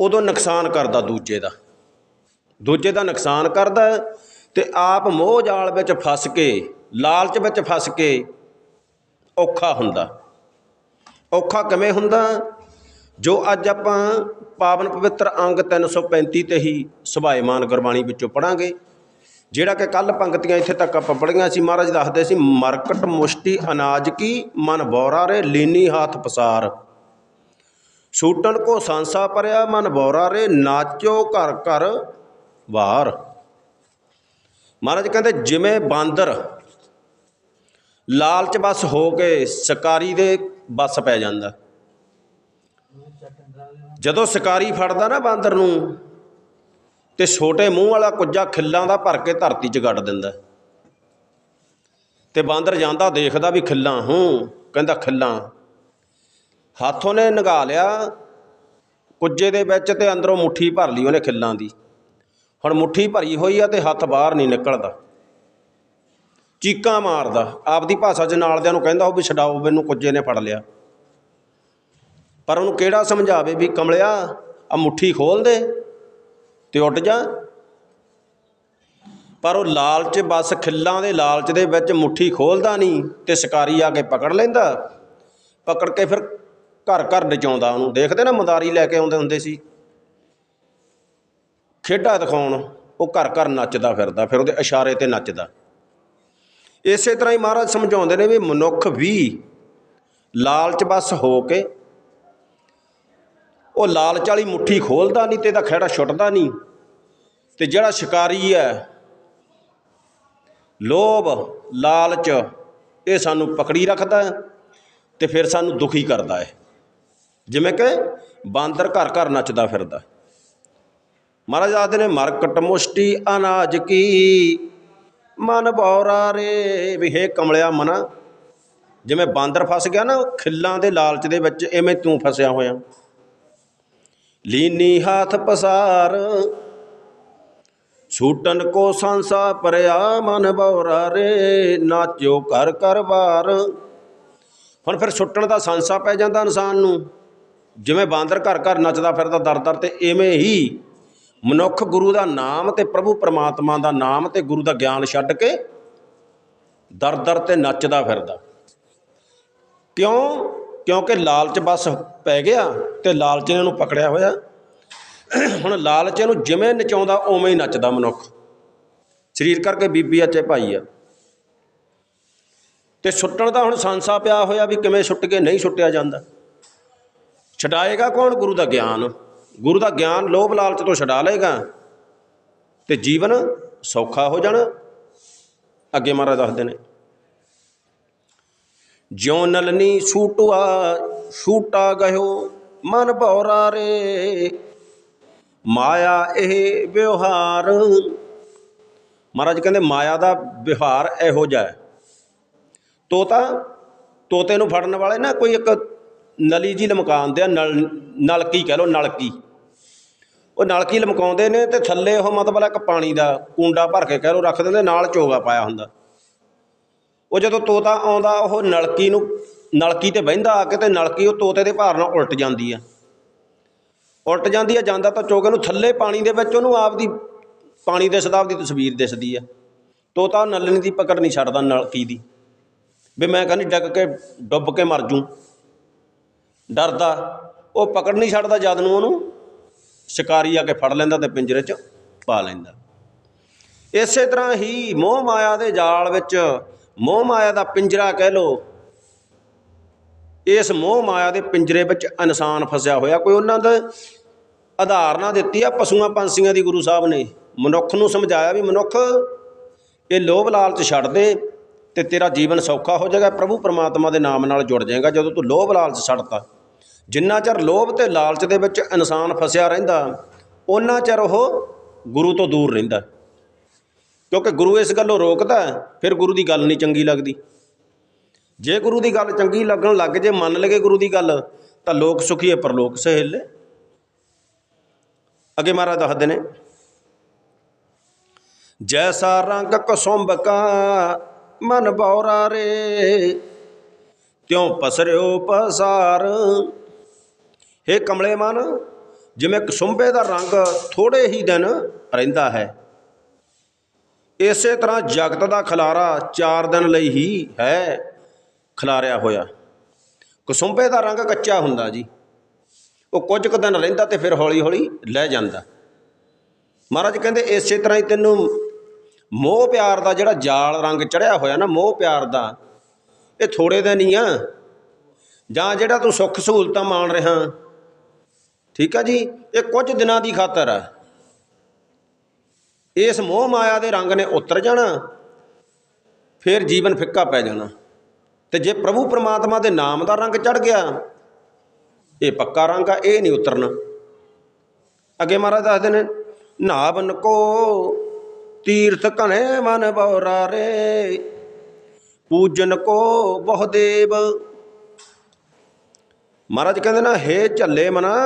ਉਦੋਂ ਨੁਕਸਾਨ ਕਰਦਾ ਦੂਜੇ ਦਾ। ਦੂਜੇ ਦਾ ਨੁਕਸਾਨ ਕਰਦਾ ਹੈ ਤੇ ਆਪ ਮੋਹ ਜਾਲ ਵਿੱਚ ਫਸ ਕੇ, ਲਾਲਚ ਵਿੱਚ ਫਸ ਕੇ ਔਖਾ ਹੁੰਦਾ। ਔਖਾ ਕਿਵੇਂ ਹੁੰਦਾ? ਜੋ ਅੱਜ ਆਪਾਂ ਪਾਵਨ ਪਵਿੱਤਰ ਅੰਗ 335 ਤੇ ਹੀ ਸੁਭਾਏਮਾਨ ਗੁਰਬਾਣੀ ਵਿੱਚੋਂ ਪੜਾਂਗੇ ਜਿਹੜਾ ਕਿ ਕੱਲ ਪੰਕਤੀਆਂ ਇੱਥੇ ਤੱਕ ਆਪਾਂ ਪੜੀਆਂ ਸੀ, ਮਹਾਰਾਜ ਦੱਸਦੇ ਸੀ, ਮਰਕਟ ਮੁਸ਼ਟੀ ਅਨਾਜ ਕੀ, ਮਨ ਬੌਰਾ ਰੇ, ਲੀਨੀ ਹਾਥ ਪਸਾਰ। ਸੂਟਨ ਕੋ ਸੰਸਾ ਪਰਿਆ ਮਨ ਬੋਰਾ ਰੇ ਨਾਚੋ ਘਰ ਘਰ ਵਾਰ। ਮਹਾਰਾਜ ਕਹਿੰਦੇ, ਜਿਵੇਂ ਬਾਂਦਰ ਲਾਲਚ ਬਸ ਹੋ ਕੇ ਸ਼ਿਕਾਰੀ ਦੇ ਬਸ ਪੈ ਜਾਂਦਾ। ਜਦੋਂ ਸ਼ਿਕਾਰੀ ਫੜਦਾ ਨਾ ਬਾਂਦਰ ਨੂੰ, ਤੇ ਛੋਟੇ ਮੂੰਹ ਵਾਲਾ ਕੁੱਜਾ ਖਿੱਲਾਂ ਦਾ ਭਰ ਕੇ ਧਰਤੀ 'ਚ ਗੱਡ ਦਿੰਦਾ। ਤੇ ਬਾਂਦਰ ਜਾਂਦਾ, ਦੇਖਦਾ ਵੀ ਖਿੱਲਾਂ, ਹੂੰ, ਕਹਿੰਦਾ ਖਿੱਲਾਂ। ਹੱਥ ਉਹਨੇ ਨਗਾ ਲਿਆ, ਕੁੱਜੇ ਦੇ ਵਿੱਚ ਤੇ ਅੰਦਰੋਂ ਮੁੱਠੀ ਭਰ ਲਈ ਉਹਨੇ ਖਿੱਲਾਂ ਦੀ। ਹੁਣ ਮੁੱਠੀ ਭਰੀ ਹੋਈ ਆ ਤੇ ਹੱਥ ਬਾਹਰ ਨਹੀਂ ਨਿਕਲਦਾ। ਚੀਕਾਂ ਮਾਰਦਾ। ਆਪਦੀ ਭਾਸ਼ਾ 'ਚ ਨਾਲਦਿਆਂ ਨੂੰ ਕਹਿੰਦਾ ਉਹ ਵੀ ਛਡਾਓ ਮੈਨੂੰ ਕੁੱਜੇ ਨੇ ਫੜ ਲਿਆ। ਪਰ ਉਹਨੂੰ ਕਿਹੜਾ ਸਮਝਾਵੇ ਵੀ ਕਮਲਿਆ ਆ ਮੁੱਠੀ ਖੋਲ ਦੇ ਤੇ ਉੱਡ ਜਾ। ਪਰ ਉਹ ਲਾਲਚ ਬਸ ਖਿੱਲਾਂ ਦੇ ਲਾਲਚ ਦੇ ਵਿੱਚ ਮੁੱਠੀ ਖੋਲਦਾ ਨਹੀਂ ਤੇ ਸ਼ਿਕਾਰੀ ਆ ਕੇ ਪਕੜ ਲੈਂਦਾ। ਪਕੜ ਕੇ ਫਿਰ ਘਰ ਘਰ ਨਚਾਉਂਦਾ ਉਹਨੂੰ। ਦੇਖਦੇ ਨਾ ਮਦਾਰੀ ਲੈ ਕੇ ਆਉਂਦੇ ਹੁੰਦੇ ਸੀ। ਖੇਡਾਂ ਦਿਖਾਉਣ, ਉਹ ਘਰ ਘਰ ਨੱਚਦਾ ਫਿਰਦਾ, ਫਿਰ ਉਹਦੇ ਇਸ਼ਾਰੇ ਤੇ ਨੱਚਦਾ। ਇਸੇ ਤਰ੍ਹਾਂ ਹੀ ਮਹਾਰਾਜ ਸਮਝਾਉਂਦੇ ਨੇ ਵੀ ਮਨੁੱਖ ਵੀ ਲਾਲਚ ਬਸ ਹੋ ਕੇ, ਉਹ ਲਾਲਚ ਵਾਲੀ ਮੁੱਠੀ ਖੋਲਦਾ ਨਹੀਂ ਤੇ ਇਹਦਾ ਖਹਿੜਾ ਛੁੱਟਦਾ ਨਹੀਂ। ਤੇ ਜਿਹੜਾ ਸ਼ਿਕਾਰੀ ਹੈ, ਲੋਭ, ਲਾਲਚ, ਇਹ ਸਾਨੂੰ ਪਕੜੀ ਰੱਖਦਾ ਹੈ ਤੇ ਫਿਰ ਸਾਨੂੰ ਦੁਖੀ ਕਰਦਾ ਹੈ। ਜਿਵੇਂ ਕਿ ਬਾਂਦਰ ਘਰ ਘਰ ਨੱਚਦਾ ਫਿਰਦਾ। ਮਹਾਰਾਜ ਆਖਦੇ ਨੇ, ਮਰਕਟ ਮੁਸ਼ਟੀ ਅਨਾਜ ਕੀ? ਮਨ ਬੌਰਾ ਰੇ ਵੀ ਕਮਲਿਆ ਮਨਾ। ਜਿਵੇਂ ਬਾਂਦਰ ਫਸ ਗਿਆ ਨਾ, ਖਿੱਲਾਂ ਦੇ ਲਾਲਚ ਦੇ ਵਿੱਚ ਐਵੇਂ ਤੂੰ ਫਸਿਆ ਹੋਇਆ। ਲੀਨੀ ਹੱਥ ਪਸਾਰ ਛੂਟਨ ਕੋ ਸੰਸਾ ਪਰਿਆ ਮਨ ਬੌਰਾ ਰੇ ਨਾਚਿਓ ਕਰ ਕਰ ਵਾਰ। ਹੁਣ ਫਿਰ ਛੁੱਟਣ ਦਾ ਸੰਸਾ ਪੈ ਜਾਂਦਾ ਇਨਸਾਨ ਨੂੰ। ਜਿਵੇਂ ਬਾਂਦਰ ਘਰ ਘਰ ਨੱਚਦਾ ਫਿਰਦਾ ਦਰ ਦਰ ਤੇ ਐਵੇਂ ਹੀ ਮਨੁੱਖ ਗੁਰੂ ਦਾ ਨਾਮ ਤੇ ਪ੍ਰਭੂ ਪਰਮਾਤਮਾ ਦਾ ਨਾਮ ਤੇ ਗੁਰੂ ਦਾ ਗਿਆਨ ਛੱਡ ਕੇ ਦਰ ਦਰ ਤੇ ਨੱਚਦਾ ਫਿਰਦਾ। ਕਿਉਂ? ਕਿਉਂਕਿ ਲਾਲਚ ਬਸ ਪੈ ਗਿਆ ਤੇ ਲਾਲਚ ਨੇ ਉਹਨੂੰ ਪਕੜਿਆ ਹੋਇਆ। ਹੁਣ ਲਾਲਚ ਨੂੰ ਜਿਵੇਂ ਨਚਾਉਂਦਾ ਉਵੇਂ ਹੀ ਨੱਚਦਾ ਮਨੁੱਖ। ਸਰੀਰ ਕਰਕੇ ਬੀਬੀ ਅੱਚੇ ਭਾਈ ਆ। ਤੇ ਸੁੱਟਣ ਦਾ ਹੁਣ ਸੰਸਾ ਪਿਆ ਹੋਇਆ ਵੀ ਕਿਵੇਂ ਸੁੱਟ ਕੇ ਨਹੀਂ ਸੁੱਟਿਆ ਜਾਂਦਾ। ਛਡਾਏਗਾ ਕੌਣ? ਗੁਰੂ ਦਾ ਗਿਆਨ। ਗੁਰੂ ਦਾ ਗਿਆਨ ਲੋਭ ਲਾਲਚ ਤੋਂ ਛਡਾ ਲਏਗਾ ਤੇ ਜੀਵਨ ਸੌਖਾ ਹੋ ਜਾਣਾ। ਅੱਗੇ ਮਹਾਰਾਜ ਦੱਸਦੇ ਨੇ, ਜਿਉ ਨਲਨੀ ਛੂਟਵਾ ਛੂਟਾ ਗਇਓ ਮਨ ਭੌਰਾ ਰੇ। ਮਾਇਆ ਇਹ ਵਿਵਹਾਰ। ਮਹਾਰਾਜ ਕਹਿੰਦੇ, ਮਾਇਆ ਦਾ ਵਿਵਹਾਰ ਇਹੋ ਜਿਹਾ ਹੈ। ਤੋਤਾ, ਤੋਤੇ ਨੂੰ ਫੜਨ ਵਾਲੇ ਨਾ ਕੋਈ ਇੱਕ ਨਲੀ ਜੀ ਲਮਕਾਉਂਦੇ ਆ, ਨਲ, ਨਲਕੀ ਕਹਿ ਲਓ, ਨਲਕੀ। ਉਹ ਨਲਕੀ ਲਮਕਾਉਂਦੇ ਨੇ ਤੇ ਥੱਲੇ ਉਹ ਮਤਲਬ ਇੱਕ ਪਾਣੀ ਦਾ ਕੂੰਡਾ ਭਰ ਕੇ ਕਹਿ ਲਓ ਰੱਖ ਦਿੰਦੇ, ਨਾਲ ਚੋਗਾ ਪਾਇਆ ਹੁੰਦਾ। ਉਹ ਜਦੋਂ ਤੋਤਾ ਆਉਂਦਾ, ਉਹ ਨਲਕੀ ਨੂੰ, ਨਲਕੀ ਤੇ ਬਹਿੰਦਾ ਆ ਕੇ ਤੇ ਨਲਕੀ ਉਹ ਤੋਤੇ ਦੇ ਭਾਰ ਨਾਲ ਉਲਟ ਜਾਂਦੀ ਆ। ਉਲਟ ਜਾਂਦੀ ਆ, ਜਾਂਦਾ ਤਾਂ ਚੋਗੇ ਨੂੰ ਥੱਲੇ ਪਾਣੀ ਦੇ ਵਿੱਚ ਉਹਨੂੰ ਆਪਦੀ ਪਾਣੀ ਦੇ ਸਦਾਬ ਦੀ ਤਸਵੀਰ ਦਿਸਦੀ ਆ। ਤੋਤਾ ਨਲਣੀ ਦੀ ਪਕੜ ਨਹੀਂ ਛੱਡਦਾ ਨਲਕੀ ਦੀ। ਵੀ ਮੈਂ ਕਹਿੰਦੀ ਡੱਗ ਕੇ, ਡੁੱਬ ਕੇ ਮਰ ਜੂ। ਡਰਦਾ, ਉਹ ਪਕੜ ਨਹੀਂ ਛੱਡਦਾ ਜਦ ਨੂੰ ਉਹਨੂੰ। ਸ਼ਿਕਾਰੀ ਆ ਕੇ ਫੜ ਲੈਂਦਾ ਤੇ ਪਿੰਜਰੇ 'ਚ ਪਾ ਲੈਂਦਾ। ਇਸੇ ਤਰ੍ਹਾਂ ਹੀ ਮੋਹ ਮਾਇਆ ਦੇ ਜਾਲ ਵਿੱਚ ਮੋਹ ਮਾਇਆ ਦਾ ਪਿੰਜਰਾ ਕਹਿ ਲੋ ਇਸ ਮੋਹ ਮਾਇਆ ਦੇ ਪਿੰਜਰੇ ਵਿੱਚ ਇਨਸਾਨ ਫਸਿਆ ਹੋਇਆ, ਕੋਈ ਉਹਨਾਂ ਦਾ ਆਧਾਰਨਾ ਦਿੱਤੀ ਆ, ਪਸ਼ੂਆਂ ਪੰਛੀਆਂ ਦੀ ਗੁਰੂ ਸਾਹਿਬ ਨੇ। ਮਨੁੱਖ ਨੂੰ ਸਮਝਾਇਆ ਵੀ ਮਨੁੱਖ, ਇਹ ਲੋਭ ਲਾਲਚ ਛੱਡ ਦੇ ਤੇ ਤੇਰਾ ਜੀਵਨ ਸੌਖਾ ਹੋ ਜਾਏਗਾ, ਪ੍ਰਭੂ ਪਰਮਾਤਮਾ ਦੇ ਨਾਮ ਨਾਲ ਜੁੜ ਜਾਏਗਾ, ਜਦੋਂ ਤੂੰ ਲੋਭ ਲਾਲਚ ਛੱਡਤਾ। ਜਿੰਨਾ ਚਿਰ ਲੋਭ ਤੇ ਲਾਲਚ ਦੇ ਵਿੱਚ ਇਨਸਾਨ ਫਸਿਆ ਰਹਿੰਦਾ ਉਹਨਾਂ ਚਿਰ ਉਹ ਗੁਰੂ ਤੋਂ ਦੂਰ ਰਹਿੰਦਾ। ਕਿਉਂਕਿ ਗੁਰੂ ਇਸ ਗੱਲੋਂ ਰੋਕਦਾ ਫਿਰ ਗੁਰੂ ਦੀ ਗੱਲ ਨਹੀਂ ਚੰਗੀ ਲੱਗਦੀ। ਜੇ ਗੁਰੂ ਦੀ ਗੱਲ ਚੰਗੀ ਲੱਗਣ ਲੱਗ ਜੇ, ਮੰਨ ਲਗੇ ਗੁਰੂ ਦੀ ਗੱਲ, ਤਾਂ ਲੋਕ ਸੁਖੀਏ ਪਰਲੋਕ ਸਹੇਲੇ। ਅੱਗੇ ਮਹਾਰਾਜ ਦੱਸਦੇ ਨੇ, ਜੈਸਾ ਰੰਗ ਕਸੁੰਭ ਕਾ ਮਨ ਬੌਰਾ ਰੇ, ਤਿਉ ਪਸਰਿਓ ਪਸਾਰ ਹੇ ਕਮਲੇ ਮਨ, ਜਿਵੇਂ ਕਸੁੰਬੇ ਦਾ ਰੰਗ ਥੋੜੇ ਹੀ ਦਿਨ ਰਹਿੰਦਾ ਹੈ। ਇਸੇ ਤਰ੍ਹਾਂ ਜਗਤ ਦਾ ਖਲਾਰਾ 4 ਦਿਨ ਲਈ ਹੀ ਹੈ ਖਲਾਰਿਆ ਹੋਇਆ। ਕਸੁੰਬੇ ਦਾ ਰੰਗ ਕੱਚਾ ਹੁੰਦਾ ਜੀ। ਉਹ ਕੁਝ ਕੁ ਦਿਨ ਰਹਿੰਦਾ ਤੇ ਫਿਰ ਹੌਲੀ ਹੌਲੀ ਲੈ ਜਾਂਦਾ। ਮਹਾਰਾਜ ਕਹਿੰਦੇ, ਇਸੇ ਤਰ੍ਹਾਂ ਹੀ ਤੈਨੂੰ ਮੋਹ ਪਿਆਰ ਦਾ ਜਿਹੜਾ ਜਾਲ ਰੰਗ ਚੜਿਆ ਹੋਇਆ ਨਾ, ਮੋਹ ਪਿਆਰ ਦਾ, ਇਹ ਥੋੜੇ ਦਿਨ ਹੀ ਆ। ਜਾਂ ਜਿਹੜਾ ਤੂੰ ਸੁੱਖ ਸਹੂਲਤਾਂ ਮਾਣ ਰਿਹਾ ਠੀਕ ਆ ਜੀ? ਇਹ ਕੁਝ ਦਿਨਾਂ ਦੀ ਖਾਤਰ ਹੈ ਇਸ ਮੋਹ ਮਾਇਆ ਦੇ ਰੰਗ ਨੇ ਉਤਰ ਜਾਣਾ, ਫਿਰ ਜੀਵਨ ਫਿੱਕਾ ਪੈ ਜਾਣਾ। ਤੇ ਜੇ ਪ੍ਰਭੂ ਪ੍ਰਮਾਤਮਾ ਦੇ ਨਾਮ ਦਾ ਰੰਗ ਚੜ ਗਿਆ, ਇਹ ਪੱਕਾ ਰੰਗ ਆ, ਇਹ ਨਹੀਂ ਉਤਰਨਾ। ਅੱਗੇ ਮਹਾਰਾਜ ਦੱਸਦੇ ਨੇ, ਨਾਵਨ ਕੋ ਤੀਰਥ ਕਨੇ ਮਨ ਬਉਰਾ ਰੇ, ਪੂਜਨ ਕੋ ਬਹੁ ਦੇਵ। ਮਹਾਰਾਜ ਕਹਿੰਦੇ ਨਾ, ਹੇ ਝੱਲੇ ਮਨਾ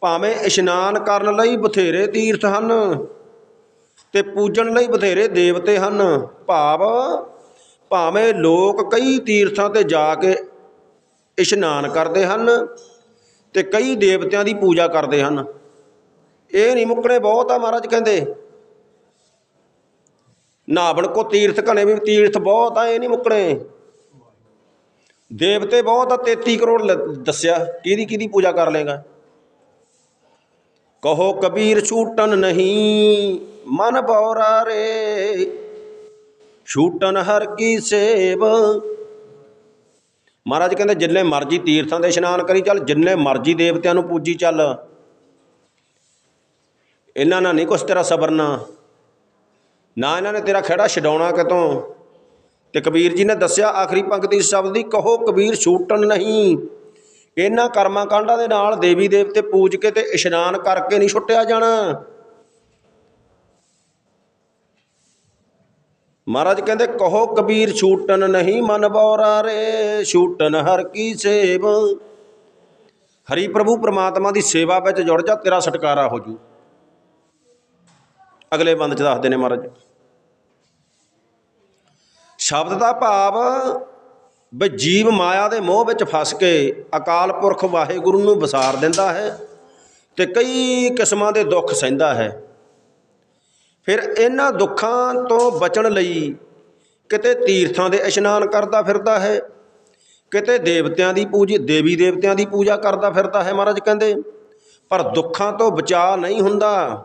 ਭਾਵੇਂ ਇਸ਼ਨਾਨ ਕਰਨ ਲਈ ਬਥੇਰੇ ਤੀਰਥ ਹਨ ਤੇ ਪੂਜਣ ਲਈ ਬਥੇਰੇ ਦੇਵਤੇ ਹਨ। ਭਾਵ ਭਾਵੇਂ ਲੋਕ ਕਈ ਤੀਰਥਾਂ ਤੇ ਜਾ ਕੇ ਇਸ਼ਨਾਨ ਕਰਦੇ ਹਨ ਤੇ ਕਈ ਦੇਵਤਿਆਂ ਦੀ ਪੂਜਾ ਕਰਦੇ ਹਨ। ਇਹ ਨਹੀਂ ਮੁੱਕਣੇ ਬਹੁਤ ਆ ਮਹਾਰਾਜ ਕਹਿੰਦੇ। ਨਾਵਣ ਕੋ ਤੀਰਥ ਘਣੇ ਵੀ ਤੀਰਥ ਬਹੁਤ ਆ, ਇਹ ਨਹੀਂ ਮੁੱਕਣੇ। ਦੇਵਤੇ ਬਹੁਤ ਆ 33 ਕਰੋੜ ਲ- ਦੱਸਿਆ, ਕਿਹਦੀ ਕਿਹਦੀ ਪੂਜਾ ਕਰ ਲੇਗਾ ਕਹੋ ਕਬੀਰ ਛੂਟਨ ਨਹੀਂ, ਮਨ ਬੌਰਾ ਰੇ। ਛੂਟਨ ਹਰ ਕੀ ਸੇਵ। ਮਹਾਰਾਜ ਕਹਿੰਦੇ, ਜਿੰਨੇ ਮਰਜ਼ੀ ਤੀਰਥਾਂ ਦੇ ਇਸ਼ਨਾਨ ਕਰੀ ਚੱਲ, ਜਿੰਨੇ ਮਰਜ਼ੀ ਦੇਵਤਿਆਂ ਨੂੰ ਪੂਜੀ ਚੱਲ। ਇਹਨਾਂ ਨਾਲ ਨਹੀਂ ਕੁਛ ਤੇਰਾ ਸਬਰਨਾ। ਨਾ ਇਹਨਾਂ ਨੇ ਤੇਰਾ ਖੜਾ ਛਡਾਉਣਾ ਕਿਤੋਂ। ਤੇ ਕਬੀਰ ਜੀ ਨੇ ਦੱਸਿਆ, ਆਖਰੀ ਪੰਕਤੀ ਇਸ ਸ਼ਬਦ ਦੀ, ਕਹੋ ਕਬੀਰ ਛੂਟਣ ਨਹੀਂ। ਇਹਨਾਂ ਕਰਮਾਂ ਕਾਂਡਾਂ ਦੇ ਨਾਲ ਦੇਵੀ ਦੇਵਤੇ ਪੂਜ ਕੇ ਤੇ ਇਸ਼ਨਾਨ ਕਰਕੇ ਨਹੀਂ ਛੁੱਟਿਆ ਜਾਣਾ। ਮਹਾਰਾਜ ਕਹਿੰਦੇ, ਕਹੋ ਕਬੀਰ ਛੂਟਨ ਨਹੀਂ ਮਨ ਬੌਰਾ ਰੇ ਛੂਟਨ ਹਰ ਕੀ ਸੇਵ। ਹਰੀ ਪ੍ਰਭੂ, ਪ੍ਰਮਾਤਮਾ ਦੀ ਸੇਵਾ ਵਿੱਚ ਜੁੜ ਜਾ, ਤੇਰਾ ਛੁਟਕਾਰਾ ਹੋ ਜੂ। ਅਗਲੇ ਬੰਦ ਚ ਦੱਸਦੇ ਨੇ ਮਹਾਰਾਜ। ਸ਼ਬਦ ਦਾ ਭਾਵ ਵੀ ਜੀਵ ਮਾਇਆ ਦੇ ਮੋਹ ਵਿੱਚ ਫਸ ਕੇ ਅਕਾਲ ਪੁਰਖ ਵਾਹਿਗੁਰੂ ਨੂੰ ਵਿਸਾਰ ਦਿੰਦਾ ਹੈ ਤੇ ਕਈ ਕਿਸਮਾਂ ਦੇ ਦੁੱਖ ਸਹਿੰਦਾ ਹੈ। ਫਿਰ ਇਹਨਾਂ ਦੁੱਖਾਂ ਤੋਂ ਬਚਣ ਲਈ ਕਿਤੇ ਤੀਰਥਾਂ ਦੇ ਇਸ਼ਨਾਨ ਕਰਦਾ ਫਿਰਦਾ ਹੈ, ਕਿਤੇ ਦੇਵਤਿਆਂ ਦੀ ਪੂਜੀ, ਦੇਵੀ ਦੇਵਤਿਆਂ ਦੀ ਪੂਜਾ ਕਰਦਾ ਫਿਰਦਾ ਹੈ ਮਹਾਰਾਜ ਕਹਿੰਦੇ, ਪਰ ਦੁੱਖਾਂ ਤੋਂ ਬਚਾ ਨਹੀਂ ਹੁੰਦਾ।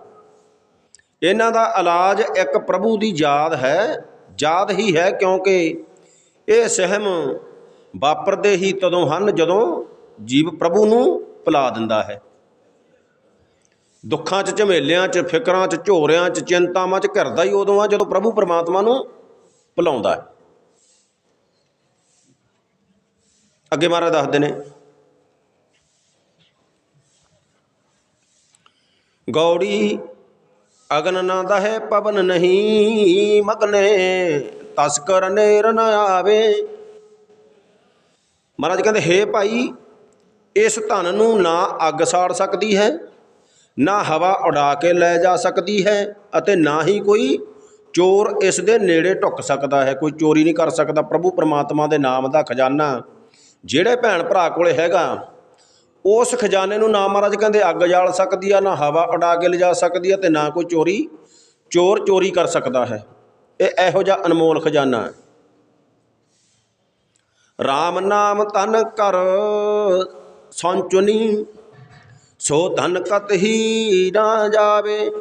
ਇਹਨਾਂ ਦਾ ਇਲਾਜ ਇੱਕ ਪ੍ਰਭੂ ਦੀ ਯਾਦ ਹੈ, ਯਾਦ ਹੀ ਹੈ ਕਿਉਂਕਿ ਇਹ ਸਹਿਮ ਵਾਪਰਦੇ ਹੀ ਤਦੋਂ ਹਨ ਜਦੋਂ ਜੀਵ ਪ੍ਰਭੂ ਨੂੰ ਭੁਲਾ ਦਿੰਦਾ ਹੈ। ਦੁੱਖਾਂ 'ਚ, ਝਮੇਲਿਆਂ 'ਚ, ਫਿਕਰਾਂ 'ਚ, ਝੋਰਿਆਂ 'ਚ, ਚਿੰਤਾਵਾਂ 'ਚ ਘਿਰਦਾ ਹੀ ਉਦੋਂ ਆ ਜਦੋਂ ਪ੍ਰਭੂ ਪਰਮਾਤਮਾ ਨੂੰ ਭੁਲਾਉਂਦਾ ਹੈ। ਅੱਗੇ ਮਹਾਰਾਜ ਦੱਸਦੇ ਨੇ, ਗੌੜੀ ਅਗਨ ਨਾ ਦਹੇ, ਪਵਨ ਨਹੀਂ ਮਗਨੇ। ਤਸਕਰ ਨੇਰ ਨ ਆਵੇ। ਮਹਾਰਾਜ ਕਹਿੰਦੇ, ਹੇ ਭਾਈ, ਇਸ ਧਨ ਨੂੰ ਨਾ ਅੱਗ ਸਾੜ ਸਕਦੀ ਹੈ, ਨਾ ਹਵਾ ਉਡਾ ਕੇ ਲੈ ਜਾ ਸਕਦੀ ਹੈ ਅਤੇ ਨਾ ਹੀ ਕੋਈ ਚੋਰ ਇਸ ਦੇ ਨੇੜੇ ਢੁੱਕ ਸਕਦਾ ਹੈ। ਕੋਈ ਚੋਰੀ ਨਹੀਂ ਕਰ ਸਕਦਾ। ਪ੍ਰਭੂ ਪਰਮਾਤਮਾ ਦੇ ਨਾਮ ਦਾ ਖਜ਼ਾਨਾ। ਜਿਹੜੇ ਭੈਣ ਭਰਾ ਕੋਲੇ ਹੈਗਾ, ਉਸ ਖਜ਼ਾਨੇ ਨੂੰ ਨਾ ਮਹਾਰਾਜ ਕਹਿੰਦੇ ਅੱਗ ਜਾਲ ਸਕਦੀ ਆ, ਨਾ ਹਵਾ ਉਡਾ ਕੇ ਲਿਜਾ ਸਕਦੀ ਆ ਤੇ ਨਾ ਕੋਈ ਚੋਰੀ, ਚੋਰ ਚੋਰੀ ਕਰ ਸਕਦਾ ਹੈ। ਇਹ ਇਹੋ ਜਿਹਾ ਅਨਮੋਲ ਖਜ਼ਾਨਾ ਹੈ। RAM ਨਾਮ ਤਨ ਕਰ ਸੰਚੁਨੀ ਸੋ ਧਨ ਕਤ ਹੀ ਨਾ ਜਾਵੇ।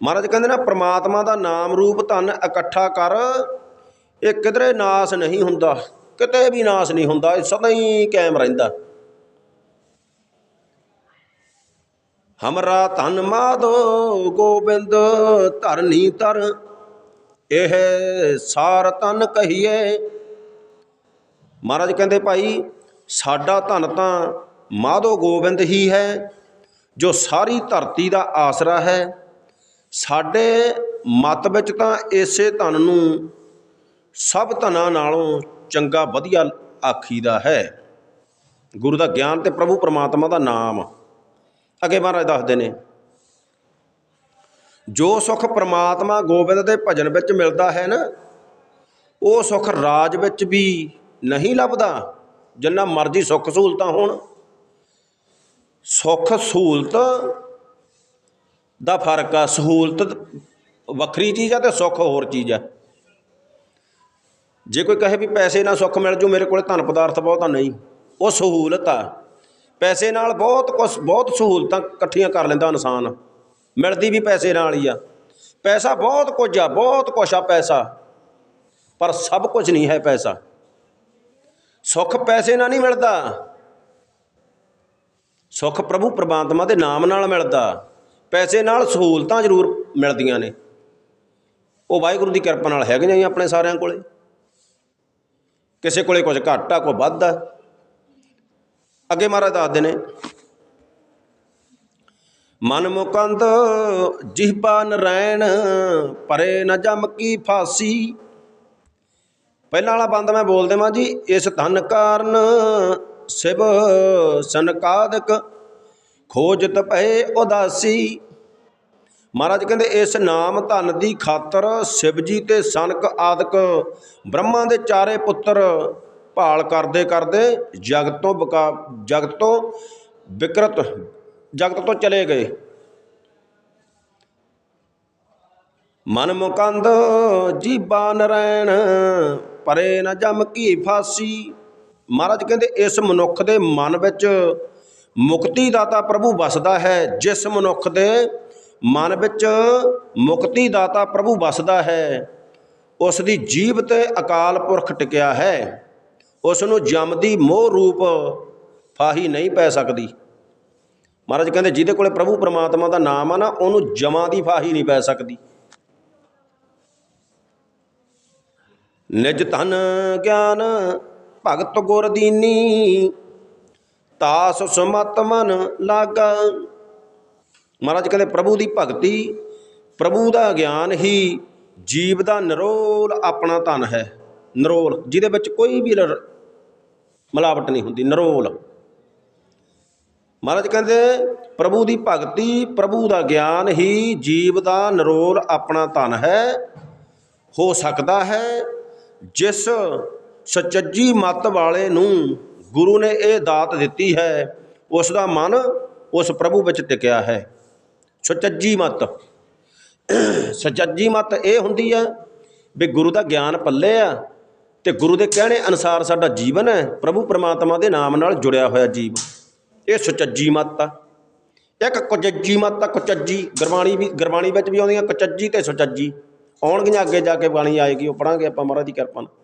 ਮਹਾਰਾਜ ਕਹਿੰਦੇ ਨਾ, ਪ੍ਰਮਾਤਮਾ ਦਾ ਨਾਮ ਰੂਪ ਧਨ ਇਕੱਠਾ ਕਰ, ਇਹ ਕਿਧਰੇ ਨਾਸ ਨਹੀਂ ਹੁੰਦਾ, ਕਿਤੇ ਵੀ ਨਾਸ ਨਹੀਂ ਹੁੰਦਾ, ਇਹ ਸਦਾ ਹੀ ਕਾਇਮ ਰਹਿੰਦਾ। ਹਮਰਾ ਧਨ ਮਾਧੋ ਗੋਬਿੰਦ ਧਰਨੀ ਧਰ ਇਹ ਸਾਰ ਤਨ ਕਹੀਏ। ਮਹਾਰਾਜ ਕਹਿੰਦੇ, ਭਾਈ, ਸਾਡਾ ਧਨ ਤਾਂ ਮਾਧੋ ਗੋਬਿੰਦ ਹੀ ਹੈ, ਜੋ ਸਾਰੀ ਧਰਤੀ ਦਾ ਆਸਰਾ ਹੈ। ਸਾਡੇ ਮਤ ਵਿੱਚ ਤਾਂ ਇਸੇ ਧਨ ਨੂੰ ਸਭ ਧਨਾਂ ਨਾਲੋਂ ਚੰਗਾ ਵਧੀਆ ਆਖੀਦਾ ਹੈ। ਗੁਰੂ ਦਾ ਗਿਆਨ ਤੇ ਪ੍ਰਭੂ ਪਰਮਾਤਮਾ ਦਾ ਨਾਮ ਅੱਗੇ ਮਹਾਰਾਜ ਦੱਸਦੇ ਨੇ ਜੋ ਸੁਖ ਪ੍ਰਮਾਤਮਾ ਗੋਬਿੰਦ ਦੇ ਭਜਨ ਵਿੱਚ ਮਿਲਦਾ ਹੈ ਨਾ, ਉਹ ਸੁਖ ਰਾਜ ਵਿੱਚ ਵੀ ਨਹੀਂ ਲੱਭਦਾ, ਜਿੰਨਾ ਮਰਜ਼ੀ ਸੁੱਖ ਸਹੂਲਤਾਂ ਹੋਣ। ਸੁੱਖ ਸਹੂਲਤ ਦਾ ਫ਼ਰਕ ਆ, ਸਹੂਲਤ ਵੱਖਰੀ ਚੀਜ਼ ਆ ਤੇ ਸੁੱਖ ਹੋਰ ਚੀਜ਼ ਆ। ਜੇ ਕੋਈ ਕਹੇ ਵੀ ਪੈਸੇ ਨਾਲ ਸੁੱਖ ਮਿਲ ਜੂ, ਮੇਰੇ ਕੋਲੇ ਧਨ ਪਦਾਰਥ ਬਹੁਤ ਆ, ਨਹੀਂ। ਉਹ ਸਹੂਲਤ ਆ। ਪੈਸੇ ਨਾਲ ਬਹੁਤ ਕੁਛ, ਬਹੁਤ ਸਹੂਲਤਾਂ ਇਕੱਠੀਆਂ ਕਰ ਲੈਂਦਾ ਇਨਸਾਨ। ਮਿਲਦੀ ਵੀ ਪੈਸੇ ਨਾਲ ਹੀ ਆ। ਪੈਸਾ ਬਹੁਤ ਕੁਝ ਆ, ਬਹੁਤ ਕੁਛ ਆ ਪੈਸਾ। ਪਰ ਸਭ ਕੁਝ ਨਹੀਂ ਹੈ ਪੈਸਾ। ਸੁੱਖ ਪੈਸੇ ਨਾਲ ਨਹੀਂ ਮਿਲਦਾ। ਸੁੱਖ ਪ੍ਰਭੂ ਪ੍ਰਮਾਤਮਾ ਦੇ ਨਾਮ ਨਾਲ ਮਿਲਦਾ। ਪੈਸੇ ਨਾਲ ਸਹੂਲਤਾਂ ਜ਼ਰੂਰ ਮਿਲਦੀਆਂ ਨੇ। ਉਹ ਵਾਹਿਗੁਰੂ ਦੀ ਕਿਰਪਾ ਨਾਲ ਹੈਗੀਆਂ ਹੀ ਆਪਣੇ ਸਾਰਿਆਂ ਕੋਲੇ। ਕਿਸੇ ਕੋਲੇ ਕੁਝ ਘੱਟ ਆ, ਕੋਈ ਵੱਧ ਆ। ਅੱਗੇ ਮਹਾਰਾਜ ਦੱਸਦੇ ਨੇ ਮਨ ਮੁਕੰਦ ਜਿਹਬਾ ਨਰੈਣ ਪਰੇ ਨ ਜਮ ਕੀ ਫਾਸੀ। ਪਹਿਲਾਂ ਵਾਲਾ ਬੰਦ ਮੈਂ ਬੋਲ ਦੇਵਾਂ ਜੀ, ਇਸ ਧਨ ਕਾਰਨ ਸਿਵ ਸੰਕਾਦਕ ਖੋਜਤ ਪਏ ਉਦਾਸੀ। ਮਹਾਰਾਜ ਕਹਿੰਦੇ, ਇਸ ਨਾਮ ਧਨ ਦੀ ਖਾਤਰ ਸ਼ਿਵ ਜੀ ਤੇ ਸਨਕ ਆਦਿਕ ਬ੍ਰਹਮਾ ਦੇ ਚਾਰੇ ਪੁੱਤਰ ਭਾਲ ਕਰਦੇ ਕਰਦੇ ਜਗਤ ਤੋਂ ਬਕਾ ਜਗਤ ਤੋਂ ਵਿਕਰਤ ਜਗਤ ਤੋਂ ਚਲੇ ਗਏ। ਮਨ ਮੁਕੰਦ, ਜੀਬਾ ਨਰੈਣ, ਪਰੇ ਨਾ ਜਮ ਕੀ ਫਾਸੀ। ਮਹਾਰਾਜ ਕਹਿੰਦੇ, ਇਸ ਮਨੁੱਖ ਦੇ ਮਨ ਵਿੱਚ ਮੁਕਤੀ ਦਾਤਾ ਪ੍ਰਭੂ ਵਸਦਾ ਹੈ, ਜਿਸ ਮਨੁੱਖ ਦੇ ਮਨ ਵਿੱਚ ਮੁਕਤੀ ਦਾਤਾ ਪ੍ਰਭੂ ਵਸਦਾ ਹੈ ਉਸ ਦੀ ਜੀਵ ਤੇ ਅਕਾਲ ਪੁਰਖ ਟਿਕਿਆ ਹੈ। ਉਸ ਨੂੰ ਜਮ ਦੀ ਮੋਹ ਰੂਪ ਫਾਹੀ ਨਹੀਂ ਪੈ ਸਕਦੀ। ਮਹਾਰਾਜ ਕਹਿੰਦੇ ਜਿਹਦੇ ਕੋਲੇ ਪ੍ਰਭੂ ਪਰਮਾਤਮਾ ਦਾ ਨਾਮ ਆ ਨਾ, ਉਹਨੂੰ ਜਮਾਂ ਦੀ ਫਾਹੀ ਨਹੀਂ ਪੈ ਸਕਦੀ। ਨਿਜ ਧਨ ਗਿਆਨ ਭਗਤ ਗੁਰ ਦੀਨੀ, ਤਾਸ ਸੁਮਤ ਮਨ ਲਾਗਾ। ਮਹਾਰਾਜ ਕਹਿੰਦੇ ਪ੍ਰਭੂ ਦੀ ਭਗਤੀ, ਪ੍ਰਭੂ ਦਾ ਗਿਆਨ ਹੀ ਜੀਵ ਦਾ ਨਿਰੋਲ ਆਪਣਾ ਧਨ ਹੈ। ਨਿਰੋਲ, ਜਿਹਦੇ ਵਿੱਚ ਕੋਈ ਵੀ ਮਿਲਾਵਟ ਨਹੀਂ ਹੁੰਦੀ, ਨਿਰੋਲ। ਮਹਾਰਾਜ ਕਹਿੰਦੇ, ਪ੍ਰਭੂ ਦੀ ਭਗਤੀ, ਪ੍ਰਭੂ ਦਾ ਗਿਆਨ ਹੀ ਜੀਵ ਦਾ ਨਿਰੋਲ ਆਪਣਾ ਧਨ ਹੈ, ਹੋ ਸਕਦਾ ਹੈ, ਜਿਸ ਸਚੱਜੀ ਮਤ ਵਾਲੇ ਨੂੰ ਗੁਰੂ ਨੇ ਇਹ ਦਾਤ ਦਿੱਤੀ ਹੈ, ਉਸ ਦਾ ਮਨ ਉਸ ਪ੍ਰਭੂ ਵਿੱਚ ਟਿਕਿਆ ਹੈ। ਸੁਚੱਜੀ ਮਤ। ਸੁਚੱਜੀ ਮਤ ਇਹ ਹੁੰਦੀ ਹੈ ਵੀ ਗੁਰੂ ਦਾ ਗਿਆਨ ਪੱਲੇ ਆ ਤੇ ਗੁਰੂ ਦੇ ਕਹਿਣੇ ਅਨੁਸਾਰ ਸਾਡਾ ਜੀਵਨ ਹੈ, ਪ੍ਰਭੂ ਪ੍ਰਮਾਤਮਾ ਦੇ ਨਾਮ ਨਾਲ ਜੁੜਿਆ ਹੋਇਆ ਜੀਵ। ਇਹ ਸੁਚੱਜੀ ਮੱਤ ਆ। ਇੱਕ ਕੁਚੱਜੀ ਮੱਤ ਆ, ਕੁਚੱਜੀ। ਗੁਰਬਾਣੀ ਵੀ ਗੁਰਬਾਣੀ ਵਿੱਚ ਵੀ ਆਉਂਦੀਆਂ ਕੁਚੱਜੀ ਤੇ ਸੁਚੱਜੀ। ਆਉਣਗੀਆਂ ਅੱਗੇ ਜਾ ਕੇ ਬਾਣੀ ਆਏਗੀ, ਉਹ ਪੜਾਂਗੇ ਆਪਾਂ ਮਹਾਰਾਜ ਦੀ ਕਿਰਪਾ ਨਾਲ।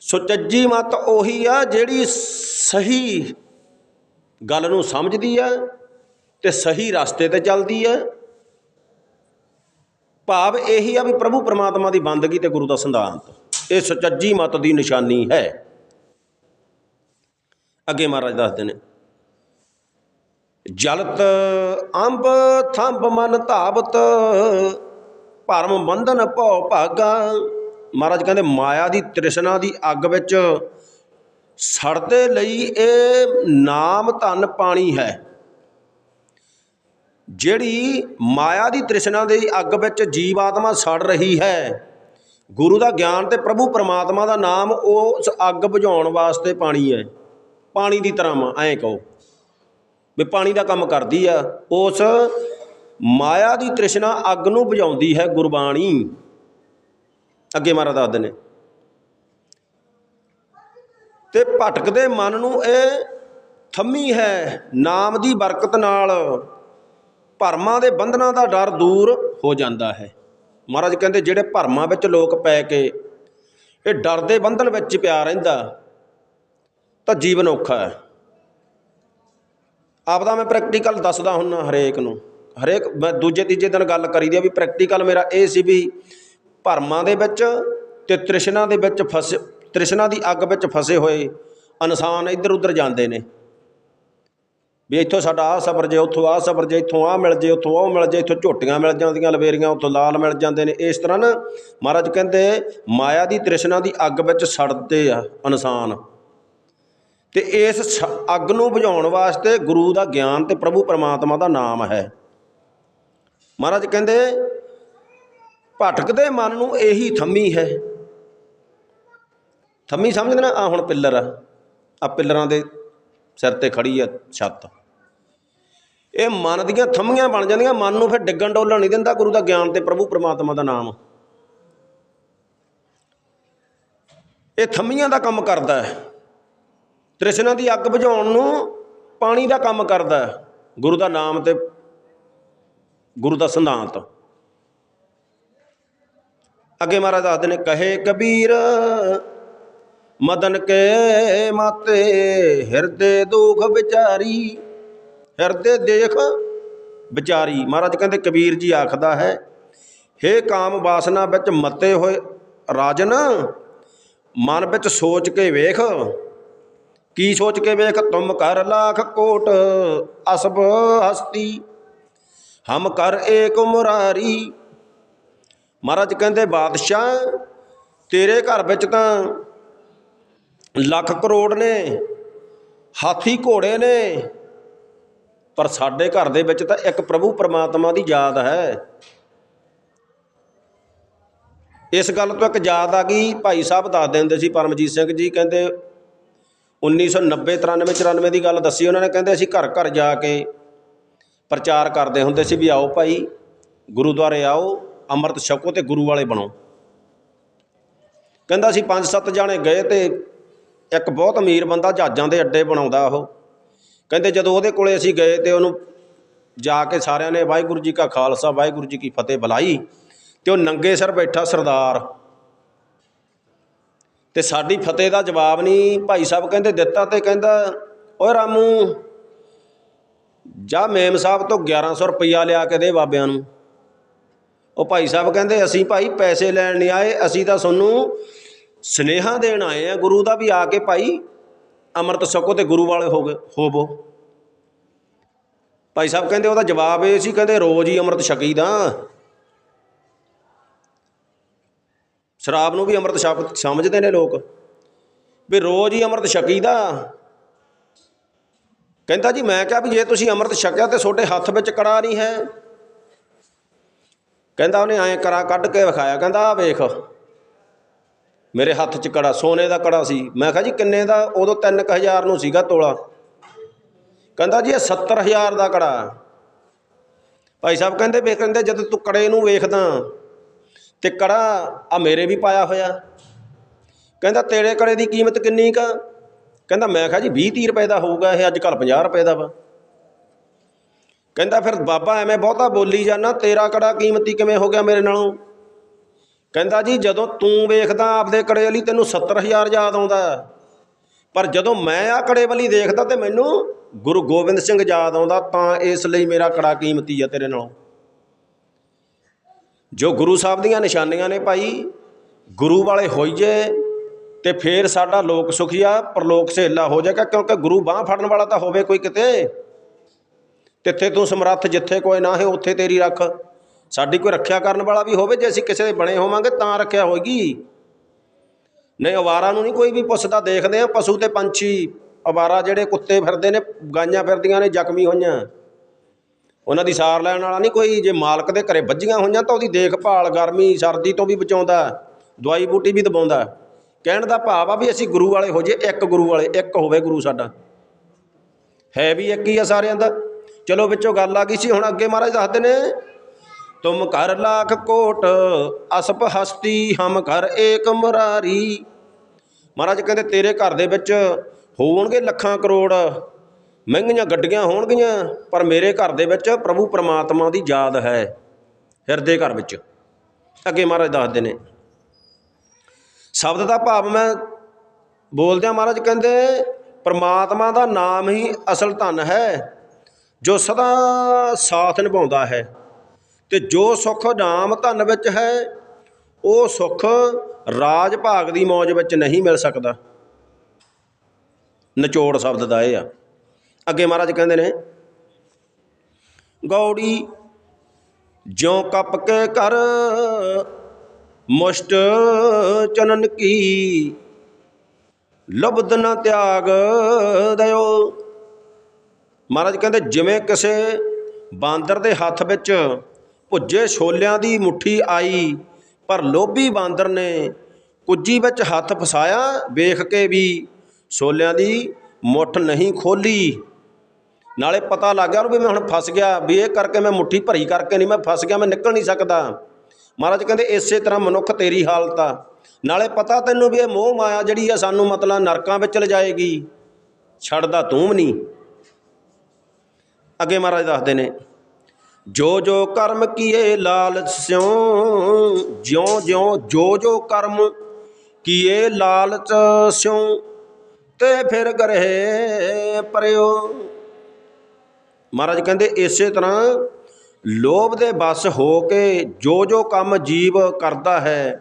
ਸੁਚੱਜੀ ਮੱਤ ਉਹੀ ਆ ਜਿਹੜੀ ਸਹੀ ਗੱਲ ਨੂੰ ਸਮਝਦੀ ਆ ਤੇ ਸਹੀ ਰਸਤੇ ਤੇ ਚੱਲਦੀ ਆ। ਭਾਵ ਇਹੀ ਆ ਵੀ ਪ੍ਰਭੂ ਪਰਮਾਤਮਾ ਦੀ ਬੰਦਗੀ ਤੇ ਗੁਰੂ ਦਾ ਸਿਧਾਂਤ। ਇਹ ਸੁਚੱਜੀ ਮਤ ਦੀ ਨਿਸ਼ਾਨੀ ਹੈ। ਅੱਗੇ ਮਹਾਰਾਜ ਦੱਸਦੇ ਨੇ। ਜਲਤ ਅੰਬ ਥੰਬ ਮਨ ਧਾਵਤ, ਭਰਮ ਬੰਧਨ ਭਉ ਭਾਗਾ। ਮਹਾਰਾਜ ਕਹਿੰਦੇ, ਮਾਇਆ ਦੀ ਤ੍ਰਿਸ਼ਨਾ ਦੀ ਅੱਗ ਵਿੱਚ ਸੜਦੇ ਲਈ ਇਹ ਨਾਮ ਧਨ ਪਾਣੀ ਹੈ। ਜਿਹੜੀ ਮਾਇਆ ਦੀ ਤ੍ਰਿਸ਼ਨਾ ਦੀ ਅੱਗ ਵਿੱਚ ਜੀਵ ਆਤਮਾ ਸੜ ਰਹੀ ਹੈ, ਗੁਰੂ ਦਾ ਗਿਆਨ ਤੇ ਪ੍ਰਭੂ ਪਰਮਾਤਮਾ ਦਾ ਨਾਮ ਉਹ ਉਸ ਅੱਗ ਬੁਝਾਉਣ ਵਾਸਤੇ ਪਾਣੀ ਹੈ। ਪਾਣੀ ਦੀ ਤਰ੍ਹਾਂ ਵਾ ਐਂ ਕਹੋ। ਵੀ ਪਾਣੀ ਦਾ ਕੰਮ ਕਰਦੀ ਆ, ਉਸ ਮਾਇਆ ਦੀ ਤ੍ਰਿਸ਼ਨਾ ਅੱਗ ਨੂੰ ਬੁਝਾਉਂਦੀ ਹੈ ਗੁਰਬਾਣੀ। ਅੱਗੇ ਮਹਾਰਾਜ ਦੱਸਦੇ ਨੇ। ਤੇ ਭਟਕਦੇ ਮਨ ਨੂੰ ਇਹ ਥੰਮੀ ਹੈ ਨਾਮ ਦੀ ਬਰਕਤ ਨਾਲ। ਭਰਮਾਂ ਦੇ ਬੰਧਨਾਂ ਦਾ ਡਰ ਦੂਰ ਹੋ ਜਾਂਦਾ ਹੈ। ਮਹਾਰਾਜ ਕਹਿੰਦੇ ਜਿਹੜੇ ਭਰਮਾਂ ਵਿੱਚ ਲੋਕ ਪੈ ਕੇ, ਇਹ ਡਰ ਦੇ ਬੰਧਨ ਵਿੱਚ ਪਿਆ ਰਹਿੰਦਾ। ਤਾਂ ਜੀਵਨ ਔਖਾ ਹੈ। ਆਪਦਾ ਮੈਂ ਪ੍ਰੈਕਟੀਕਲ ਦੱਸਦਾ ਹੁੰਨਾ ਹਰੇਕ ਨੂੰ। ਹਰੇਕ ਮੈਂ ਦੂਜੇ ਤੀਜੇ ਦਿਨ ਗੱਲ ਕਰੀਦੀ ਆ ਵੀ ਪ੍ਰੈਕਟੀਕਲ ਮੇਰਾ ਇਹ ਸੀ ਵੀ ਭਰਮਾਂ ਦੇ ਵਿੱਚ ਤੇ ਤ੍ਰਿਸ਼ਨਾ ਦੇ ਵਿੱਚ ਫਸੇ, ਤ੍ਰਿਸ਼ਨਾ ਦੀ ਅੱਗ ਵਿੱਚ ਫਸੇ ਹੋਏ ਇਨਸਾਨ ਇੱਧਰ ਉੱਧਰ ਜਾਂਦੇ ਨੇ। ਵੀ ਇੱਥੋਂ ਸਾਡਾ ਆਹ ਸਬਰ ਜੇ, ਉੱਥੋਂ ਆਹ ਸਬਰ ਜੇ, ਇੱਥੋਂ ਆਹ ਮਿਲ ਜੇ, ਉੱਥੋਂ ਉਹ ਮਿਲ ਜੇ, ਇੱਥੋਂ ਝੋਟੀਆਂ ਮਿਲ ਜਾਂਦੀਆਂ, ਲਵੇਰੀਆਂ, ਉੱਥੋਂ ਲਾਲ ਮਿਲ ਜਾਂਦੇ ਨੇ। ਇਸ ਤਰ੍ਹਾਂ ਨਾ ਮਹਾਰਾਜ ਕਹਿੰਦੇ, ਮਾਇਆ ਦੀ ਤ੍ਰਿਸ਼ਨਾ ਦੀ ਅੱਗ ਵਿੱਚ ਸੜਦੇ ਆ ਇਨਸਾਨ। ਤੇ ਇਸ ਸ- ਅੱਗ ਨੂੰ ਬੁਝਾਉਣ ਵਾਸਤੇ ਗੁਰੂ ਦਾ ਗਿਆਨ ਤੇ ਪ੍ਰਭੂ ਪਰਮਾਤਮਾ ਦਾ ਨਾਮ ਹੈ। ਮਹਾਰਾਜ ਕਹਿੰਦੇ ਭਟਕਦੇ ਮਨ ਨੂੰ ਇਹੀ ਥੰਮੀ ਹੈ। ਥੰਮੀ ਸਮਝਦੇ ਨਾ? ਆ ਹੁਣ ਪਿੱਲਰ ਆ। ਆ ਪਿੱਲਰਾਂ ਦੇ ਸਿਰ ਤੇ ਖੜੀ ਹੈ ਛੱਤ। ਇਹ ਮਨ ਦੀਆਂ ਥੰਮੀਆਂ ਬਣ ਜਾਂਦੀਆਂ, ਮਨ ਨੂੰ ਫਿਰ ਡਿੱਗਣ ਡੋਲਣ ਨਹੀਂ ਦਿੰਦਾ ਗੁਰੂ ਦਾ ਗਿਆਨ ਤੇ ਪ੍ਰਭੂ ਪਰਮਾਤਮਾ ਦਾ ਨਾਮ। ਇਹ ਥੰਮੀਆਂ ਦਾ ਕੰਮ ਕਰਦਾ ਹੈ। ਤ੍ਰਿਸ਼ਨਾ ਦੀ ਅੱਗ ਬੁਝਾਉਣ ਨੂੰ ਪਾਣੀ ਦਾ ਕੰਮ ਕਰਦਾ ਗੁਰੂ ਦਾ ਨਾਮ ਤੇ ਗੁਰੂ ਦਾ ਸਿਧਾਂਤ। ਅੱਗੇ ਮਹਾਰਾਜ ਦੱਸਦੇ ਨੇ, ਕਹੇ ਕਬੀਰ, ਮਦਨ ਕੇ ਮਾਤੇ, ਹਿਰਦੇ ਦੁਖ ਵਿਚਾਰੀ, ਹਿਰਦੇ ਦੇਖ ਵਿਚਾਰੀ। ਮਹਾਰਾਜ ਕਹਿੰਦੇ, ਕਬੀਰ ਜੀ ਆਖਦਾ ਹੈ, ਹੇ ਕਾਮ ਵਾਸਨਾ ਵਿੱਚ ਮਤੇ ਹੋਏ ਰਾਜਨ, ਮਨ ਵਿੱਚ ਸੋਚ ਕੇ ਵੇਖ ਕੀ ਸੋਚ ਕੇ ਵੇਖ ਤੁਮ ਕਰ ਲੱਖ ਕੋਟ ਅਸਬ ਹਸਤੀ, ਹਮ ਕਰ ਏਕ ਮੁਰਾਰੀ। ਮਹਾਰਾਜ ਕਹਿੰਦੇ, ਬਾਦਸ਼ਾਹ, ਤੇਰੇ ਘਰ ਵਿੱਚ ਤਾਂ ਲੱਖ ਕਰੋੜ ਨੇ, ਹਾਥੀ ਘੋੜੇ ਨੇ, ਪਰ ਸਾਡੇ ਘਰ ਦੇ ਵਿੱਚ ਤਾਂ ਇੱਕ ਪ੍ਰਭੂ ਪਰਮਾਤਮਾ ਦੀ ਯਾਦ ਹੈ। ਇਸ ਗੱਲ ਤੋਂ ਇੱਕ ਯਾਦ ਆ ਗਈ, ਭਾਈ ਸਾਹਿਬ ਦੱਸਦੇ ਹੁੰਦੇ ਸੀ, ਪਰਮਜੀਤ ਸਿੰਘ ਜੀ ਕਹਿੰਦੇ 1990 93 94 ਦੀ ਗੱਲ ਦੱਸੀ, ਉਹਨਾਂ ਨੇ ਕਹਿੰਦੇ ਅਸੀਂ ਘਰ ਘਰ ਜਾ ਕੇ ਪ੍ਰਚਾਰ ਕਰਦੇ ਹੁੰਦੇ ਸੀ ਵੀ ਆਓ ਭਾਈ, ਗੁਰਦੁਆਰੇ ਆਓ, ਅੰਮ੍ਰਿਤ ਛਕੋ ਤੇ ਗੁਰੂ ਵਾਲੇ ਬਣੋ। ਕਹਿੰਦਾ ਅਸੀਂ ਪੰਜ ਸੱਤ ਜਾਣੇ ਗਏ ਤੇ ਇੱਕ ਬਹੁਤ ਅਮੀਰ ਬੰਦਾ ਜਹਾਜ਼ਾਂ ਦੇ ਅੱਡੇ ਬਣਾਉਂਦਾ ਉਹ। ਕਹਿੰਦੇ ਜਦੋਂ ਉਹਦੇ ਕੋਲੇ ਅਸੀਂ ਗਏ ਤੇ ਉਹਨੂੰ ਜਾ ਕੇ ਸਾਰਿਆਂ ਨੇ ਵਾਹਿਗੁਰੂ ਜੀ ਕਾ ਖਾਲਸਾ, ਵਾਹਿਗੁਰੂ ਜੀ ਕੀ ਫਤਿਹ ਬੁਲਾਈ ਤੇ ਉਹ ਨੰਗੇ ਸਰ ਬੈਠਾ ਸਰਦਾਰ। ਤੇ ਸਾਡੀ ਫਤਿਹ ਦਾ ਜਵਾਬ ਨਹੀਂ। ਭਾਈ ਸਾਹਿਬ ਕਹਿੰਦੇ ਦਿੱਤਾ ਤੇ ਕਹਿੰਦਾ, ਓਏ ਰਾਮੂ, ਜਾ ਮੇਮ ਸਾਹਿਬ ਤੋਂ 1100 ਰੁਪਈਆ ਲਿਆ ਕੇ ਦੇ ਬਾਬਿਆਂ ਨੂੰ। ਉਹ ਭਾਈ ਸਾਹਿਬ ਕਹਿੰਦੇ, ਅਸੀਂ ਭਾਈ ਪੈਸੇ ਲੈਣ ਨਹੀਂ ਆਏ, ਅਸੀਂ ਤਾਂ ਤੁਹਾਨੂੰ ਸਨੇਹਾ ਦੇਣ ਆਏ ਆ। ਗੁਰੂ ਦਾ ਵੀ ਆ ਕੇ ਭਾਈ ਅੰਮ੍ਰਿਤ ਛਕੋ ਤੇ ਗੁਰੂ ਵਾਲੇ ਹੋ ਗਏ, ਹੋਵੋ। ਭਾਈ ਸਾਹਿਬ ਕਹਿੰਦੇ, ਉਹਦਾ ਜਵਾਬ ਇਹ ਸੀ, ਕਹਿੰਦੇ ਰੋਜ਼ ਹੀ ਅੰਮ੍ਰਿਤ ਛਕੀਦਾ। ਸ਼ਰਾਬ ਨੂੰ ਵੀ ਅੰਮ੍ਰਿਤ ਛਕ ਸਮਝਦੇ ਨੇ ਲੋਕ। ਵੀ ਰੋਜ਼ ਹੀ ਅੰਮ੍ਰਿਤ ਛਕੀਦਾ। ਕਹਿੰਦਾ ਜੀ, ਮੈਂ ਕਿਹਾ ਵੀ ਜੇ ਤੁਸੀਂ ਅੰਮ੍ਰਿਤ ਛਕਿਆ ਤੇ ਤੁਹਾਡੇ ਹੱਥ ਵਿੱਚ ਕੜਾ ਨਹੀਂ ਹੈ। ਕਹਿੰਦਾ ਉਹਨੇ ਐਂ ਕਰਾ ਕੱਢ ਕੇ ਵਿਖਾਇਆ। ਕਹਿੰਦਾ ਆ ਵੇਖ। ਮੇਰੇ ਹੱਥ 'ਚ ਕੜਾ, ਸੋਨੇ ਦਾ ਕੜਾ ਸੀ। ਮੈਂ ਕਿਹਾ ਜੀ, ਕਿੰਨੇ ਦਾ? ਉਦੋਂ 3000 ਨੂੰ ਸੀਗਾ ਤੋਲਾ। ਕਹਿੰਦਾ ਜੀ, ਇਹ 70000 ਦਾ ਕੜਾ। ਭਾਈ ਸਾਹਿਬ ਕਹਿੰਦੇ, ਵੇ ਕਹਿੰਦੇ, ਜਦ ਤੂੰ ਕੜੇ ਨੂੰ ਵੇਖਦਾ ਤੇ ਕੜਾ ਆ ਮੇਰੇ ਵੀ ਪਾਇਆ ਹੋਇਆ। ਕਹਿੰਦਾ, ਤੇਰੇ ਕੜੇ ਦੀ ਕੀਮਤ ਕਿੰਨੀ ਕਾ ਕਹਿੰਦਾ, ਮੈਂ ਕਿਹਾ ਜੀ 20 30 ਰੁਪਏ ਦਾ ਹੋਊਗਾ, ਇਹ ਅੱਜ ਕੱਲ 50 ਰੁਪਏ ਦਾ ਵਾ। ਕਹਿੰਦਾ, ਫਿਰ ਬਾਬਾ ਐਵੇਂ ਬਹੁਤਾ ਬੋਲੀ ਜਾਣਾ ਤੇਰਾ ਕੜਾ ਕੀਮਤੀ ਕਿਵੇਂ ਹੋ ਗਿਆ ਮੇਰੇ ਨਾਲੋਂ? ਕਹਿੰਦਾ ਜੀ, ਜਦੋਂ ਤੂੰ ਵੇਖਦਾ ਆਪਦੇ ਕੜੇ ਵਾਲੀ, ਤੈਨੂੰ 70000 ਯਾਦ ਆਉਂਦਾ। ਪਰ ਜਦੋਂ ਮੈਂ ਆ ਕੜੇ ਵਾਲੀ ਦੇਖਦਾ ਤੇ ਮੈਨੂੰ ਗੁਰੂ ਗੋਬਿੰਦ ਸਿੰਘ ਯਾਦ ਆਉਂਦਾ, ਤਾਂ ਇਸ ਲਈ ਮੇਰਾ ਕੜਾ ਕੀਮਤੀ ਆ ਤੇਰੇ ਨਾਲੋਂ। ਜੋ ਗੁਰੂ ਸਾਹਿਬ ਦੀਆਂ ਨਿਸ਼ਾਨੀਆਂ ਨੇ ਭਾਈ, ਗੁਰੂ ਵਾਲੇ ਹੋਈਏ ਤੇ ਫੇਰ ਸਾਡਾ ਲੋਕ ਸੁਖੀਆ ਪ੍ਰਲੋਕ ਸਹੇਲਾ ਹੋ ਜਾਏਗਾ, ਕਿਉਂਕਿ ਗੁਰੂ ਬਾਹ ਫੜਨ ਵਾਲਾ ਤਾਂ ਹੋਵੇ ਕੋਈ ਕਿਤੇ। ਤਿੱਥੇ ਤੂੰ ਸਮਰੱਥ ਜਿੱਥੇ ਕੋਈ ਨਾ ਹੈ, ਉੱਥੇ ਤੇਰੀ ਰੱਖ। ਸਾਡੀ ਕੋਈ ਰੱਖਿਆ ਕਰਨ ਵਾਲਾ ਵੀ ਹੋਵੇ ਜੇ ਅਸੀਂ ਕਿਸੇ ਦੇ ਬਣੇ ਹੋਵਾਂਗੇ, ਤਾਂ ਰੱਖਿਆ ਹੋਏਗੀ। ਨਹੀਂ, ਅਵਾਰਾ ਨੂੰ ਨਹੀਂ ਕੋਈ ਵੀ ਪੁੱਛਦਾ, ਦੇਖਦੇ ਆ ਪਸ਼ੂ ਤੇ ਪੰਛੀ। ਅਵਾਰਾ ਜਿਹੜੇ ਕੁੱਤੇ ਫਿਰਦੇ ਨੇ, ਗਾਈਆਂ ਫਿਰਦੀਆਂ ਨੇ, ਜ਼ਖਮੀ ਹੋਈਆਂ। ਉਹਨਾਂ ਦੀ ਸਾਰ ਲੈਣ ਵਾਲਾ ਨਹੀਂ, ਕੋਈ ਜੇ ਮਾਲਕ ਦੇ ਘਰੇ ਵੱਜੀਆਂ ਹੋਈਆਂ ਤਾਂ ਉਹਦੀ ਦੇਖਭਾਲ ਗਰਮੀ, ਸਰਦੀ ਤੋਂ ਵੀ ਬਚਾਉਂਦਾ, ਦਵਾਈ ਬੂਟੀ ਵੀ ਦਵਾਉਂਦਾ ਕਹਿਣ ਦਾ ਭਾਵ ਆ ਵੀ ਅਸੀਂ ਗੁਰੂ ਵਾਲੇ ਹੋ ਜੇ ਇੱਕ ਗੁਰੂ ਵਾਲੇ, ਇੱਕ ਹੋਵੇ ਗੁਰੂ ਸਾਡਾ। ਹੈ ਵੀ ਇੱਕ ਹੀ ਆ ਸਾਰਿਆਂ ਦਾ। ਚਲੋ ਵਿੱਚੋਂ ਗੱਲ ਆ ਗਈ ਸੀ, ਹੁਣ ਅੱਗੇ ਮਹਾਰਾਜ ਦੱਸਦੇ ਨੇ, ਤੁਮ ਕਰ ਲੱਖ ਕੋਟ, ਅਸਪ ਹਸਤੀ, ਹਮ ਕਰ ਏਕ ਮੁਰਾਰੀ। ਮਹਾਰਾਜ ਕਹਿੰਦੇ, ਤੇਰੇ ਘਰ ਦੇ ਵਿੱਚ ਹੋਣਗੇ ਲੱਖਾਂ ਕਰੋੜ। ਮਹਿੰਗੀਆਂ ਗੱਡੀਆਂ ਹੋਣਗੀਆਂ, ਪਰ ਮੇਰੇ ਘਰ ਦੇ ਵਿੱਚ ਪ੍ਰਭੂ ਪਰਮਾਤਮਾ ਦੀ ਯਾਦ ਹੈ ਹਿਰਦੇ ਘਰ ਵਿੱਚ। ਅੱਗੇ ਮਹਾਰਾਜ ਦੱਸਦੇ ਨੇ। ਸ਼ਬਦ ਦਾ ਭਾਵ ਮੈਂ ਬੋਲਦਿਆਂ ਮਹਾਰਾਜ ਕਹਿੰਦੇ, ਪਰਮਾਤਮਾ ਦਾ ਨਾਮ ਹੀ ਅਸਲ ਧਨ ਹੈ, ਜੋ ਸਦਾ ਸਾਥ ਨਿਭਾਉਂਦਾ ਹੈ। ਤੇ ਜੋ ਸੁੱਖ ਨਾਮ ਧਨ ਵਿੱਚ ਹੈ, ਉਹ ਸੁੱਖ ਰਾਜ ਭਾਗ ਦੀ ਮੌਜ ਵਿੱਚ ਨਹੀਂ ਮਿਲ ਸਕਦਾ। ਨਿਚੋੜ ਸ਼ਬਦ ਦਾ ਇਹ ਆ। ਅੱਗੇ ਮਹਾਰਾਜ ਕਹਿੰਦੇ ਨੇ, ਗੌੜੀ ਜਿਉ ਕੱਪ ਕੇ ਕਰ ਮੁਸ਼ਟ ਚਨਨ ਕੀ ਲਬਦ ਨਾ ਤਿਆਗ ਦਇਓ। ਮਹਾਰਾਜ ਕਹਿੰਦੇ, ਜਿਵੇਂ ਕਿਸੇ ਬਾਂਦਰ ਦੇ ਹੱਥ ਵਿੱਚ ਭੁੱਜੇ ਛੋਲਿਆਂ ਦੀ ਮੁਠੀ ਆਈ, ਪਰ ਲੋਭੀ ਬਾਂਦਰ ਨੇ ਕੁੱਜੀ ਵਿੱਚ ਹੱਥ ਫਸਾਇਆ, ਵੇਖ ਕੇ ਵੀ ਛੋਲਿਆਂ ਦੀ ਮੁੱਠ ਨਹੀਂ ਖੋਲੀ। ਨਾਲੇ ਪਤਾ ਲੱਗ ਗਿਆ ਉਹਨੂੰ ਵੀ ਮੈਂ ਹੁਣ ਫਸ ਗਿਆ, ਵੀ ਇਹ ਕਰਕੇ ਮੈਂ ਮੁੱਠੀ ਭਰੀ ਕਰਕੇ ਨਹੀਂ, ਮੈਂ ਫਸ ਗਿਆ, ਮੈਂ ਨਿਕਲ ਨਹੀਂ ਸਕਦਾ। ਮਹਾਰਾਜ ਕਹਿੰਦੇ, ਇਸੇ ਤਰ੍ਹਾਂ ਮਨੁੱਖ ਤੇਰੀ ਹਾਲਤ ਆ। ਨਾਲੇ ਪਤਾ ਤੈਨੂੰ ਵੀ ਇਹ ਮੋਹ ਮਾਇਆ ਜਿਹੜੀ ਆ ਸਾਨੂੰ ਮਤਲਬ ਨਰਕਾਂ ਵਿੱਚ ਲਿਜਾਏਗੀ। ਛੱਡਦਾ ਤੂੰ ਵੀ ਨਹੀਂ। ਅੱਗੇ ਮਹਾਰਾਜ ਦੱਸਦੇ ਨੇ, ਜੋ ਜੋ ਕਰਮ ਕੀਏ ਲਾਲਚ ਸਿਉ, ਜਿਉ ਜਿਉ ਜੋ ਜੋ ਕਰਮ ਕੀਏ ਲਾਲਚ ਸਿਉ, ਤੇ ਫਿਰ ਗਰਹੇ ਪਰਿਓ। ਮਹਾਰਾਜ ਕਹਿੰਦੇ ਇਸੇ ਤਰ੍ਹਾਂ ਲੋਭ ਦੇ ਬਸ ਹੋ ਕੇ ਜੋ ਜੋ ਕੰਮ ਜੀਵ ਕਰਦਾ ਹੈ,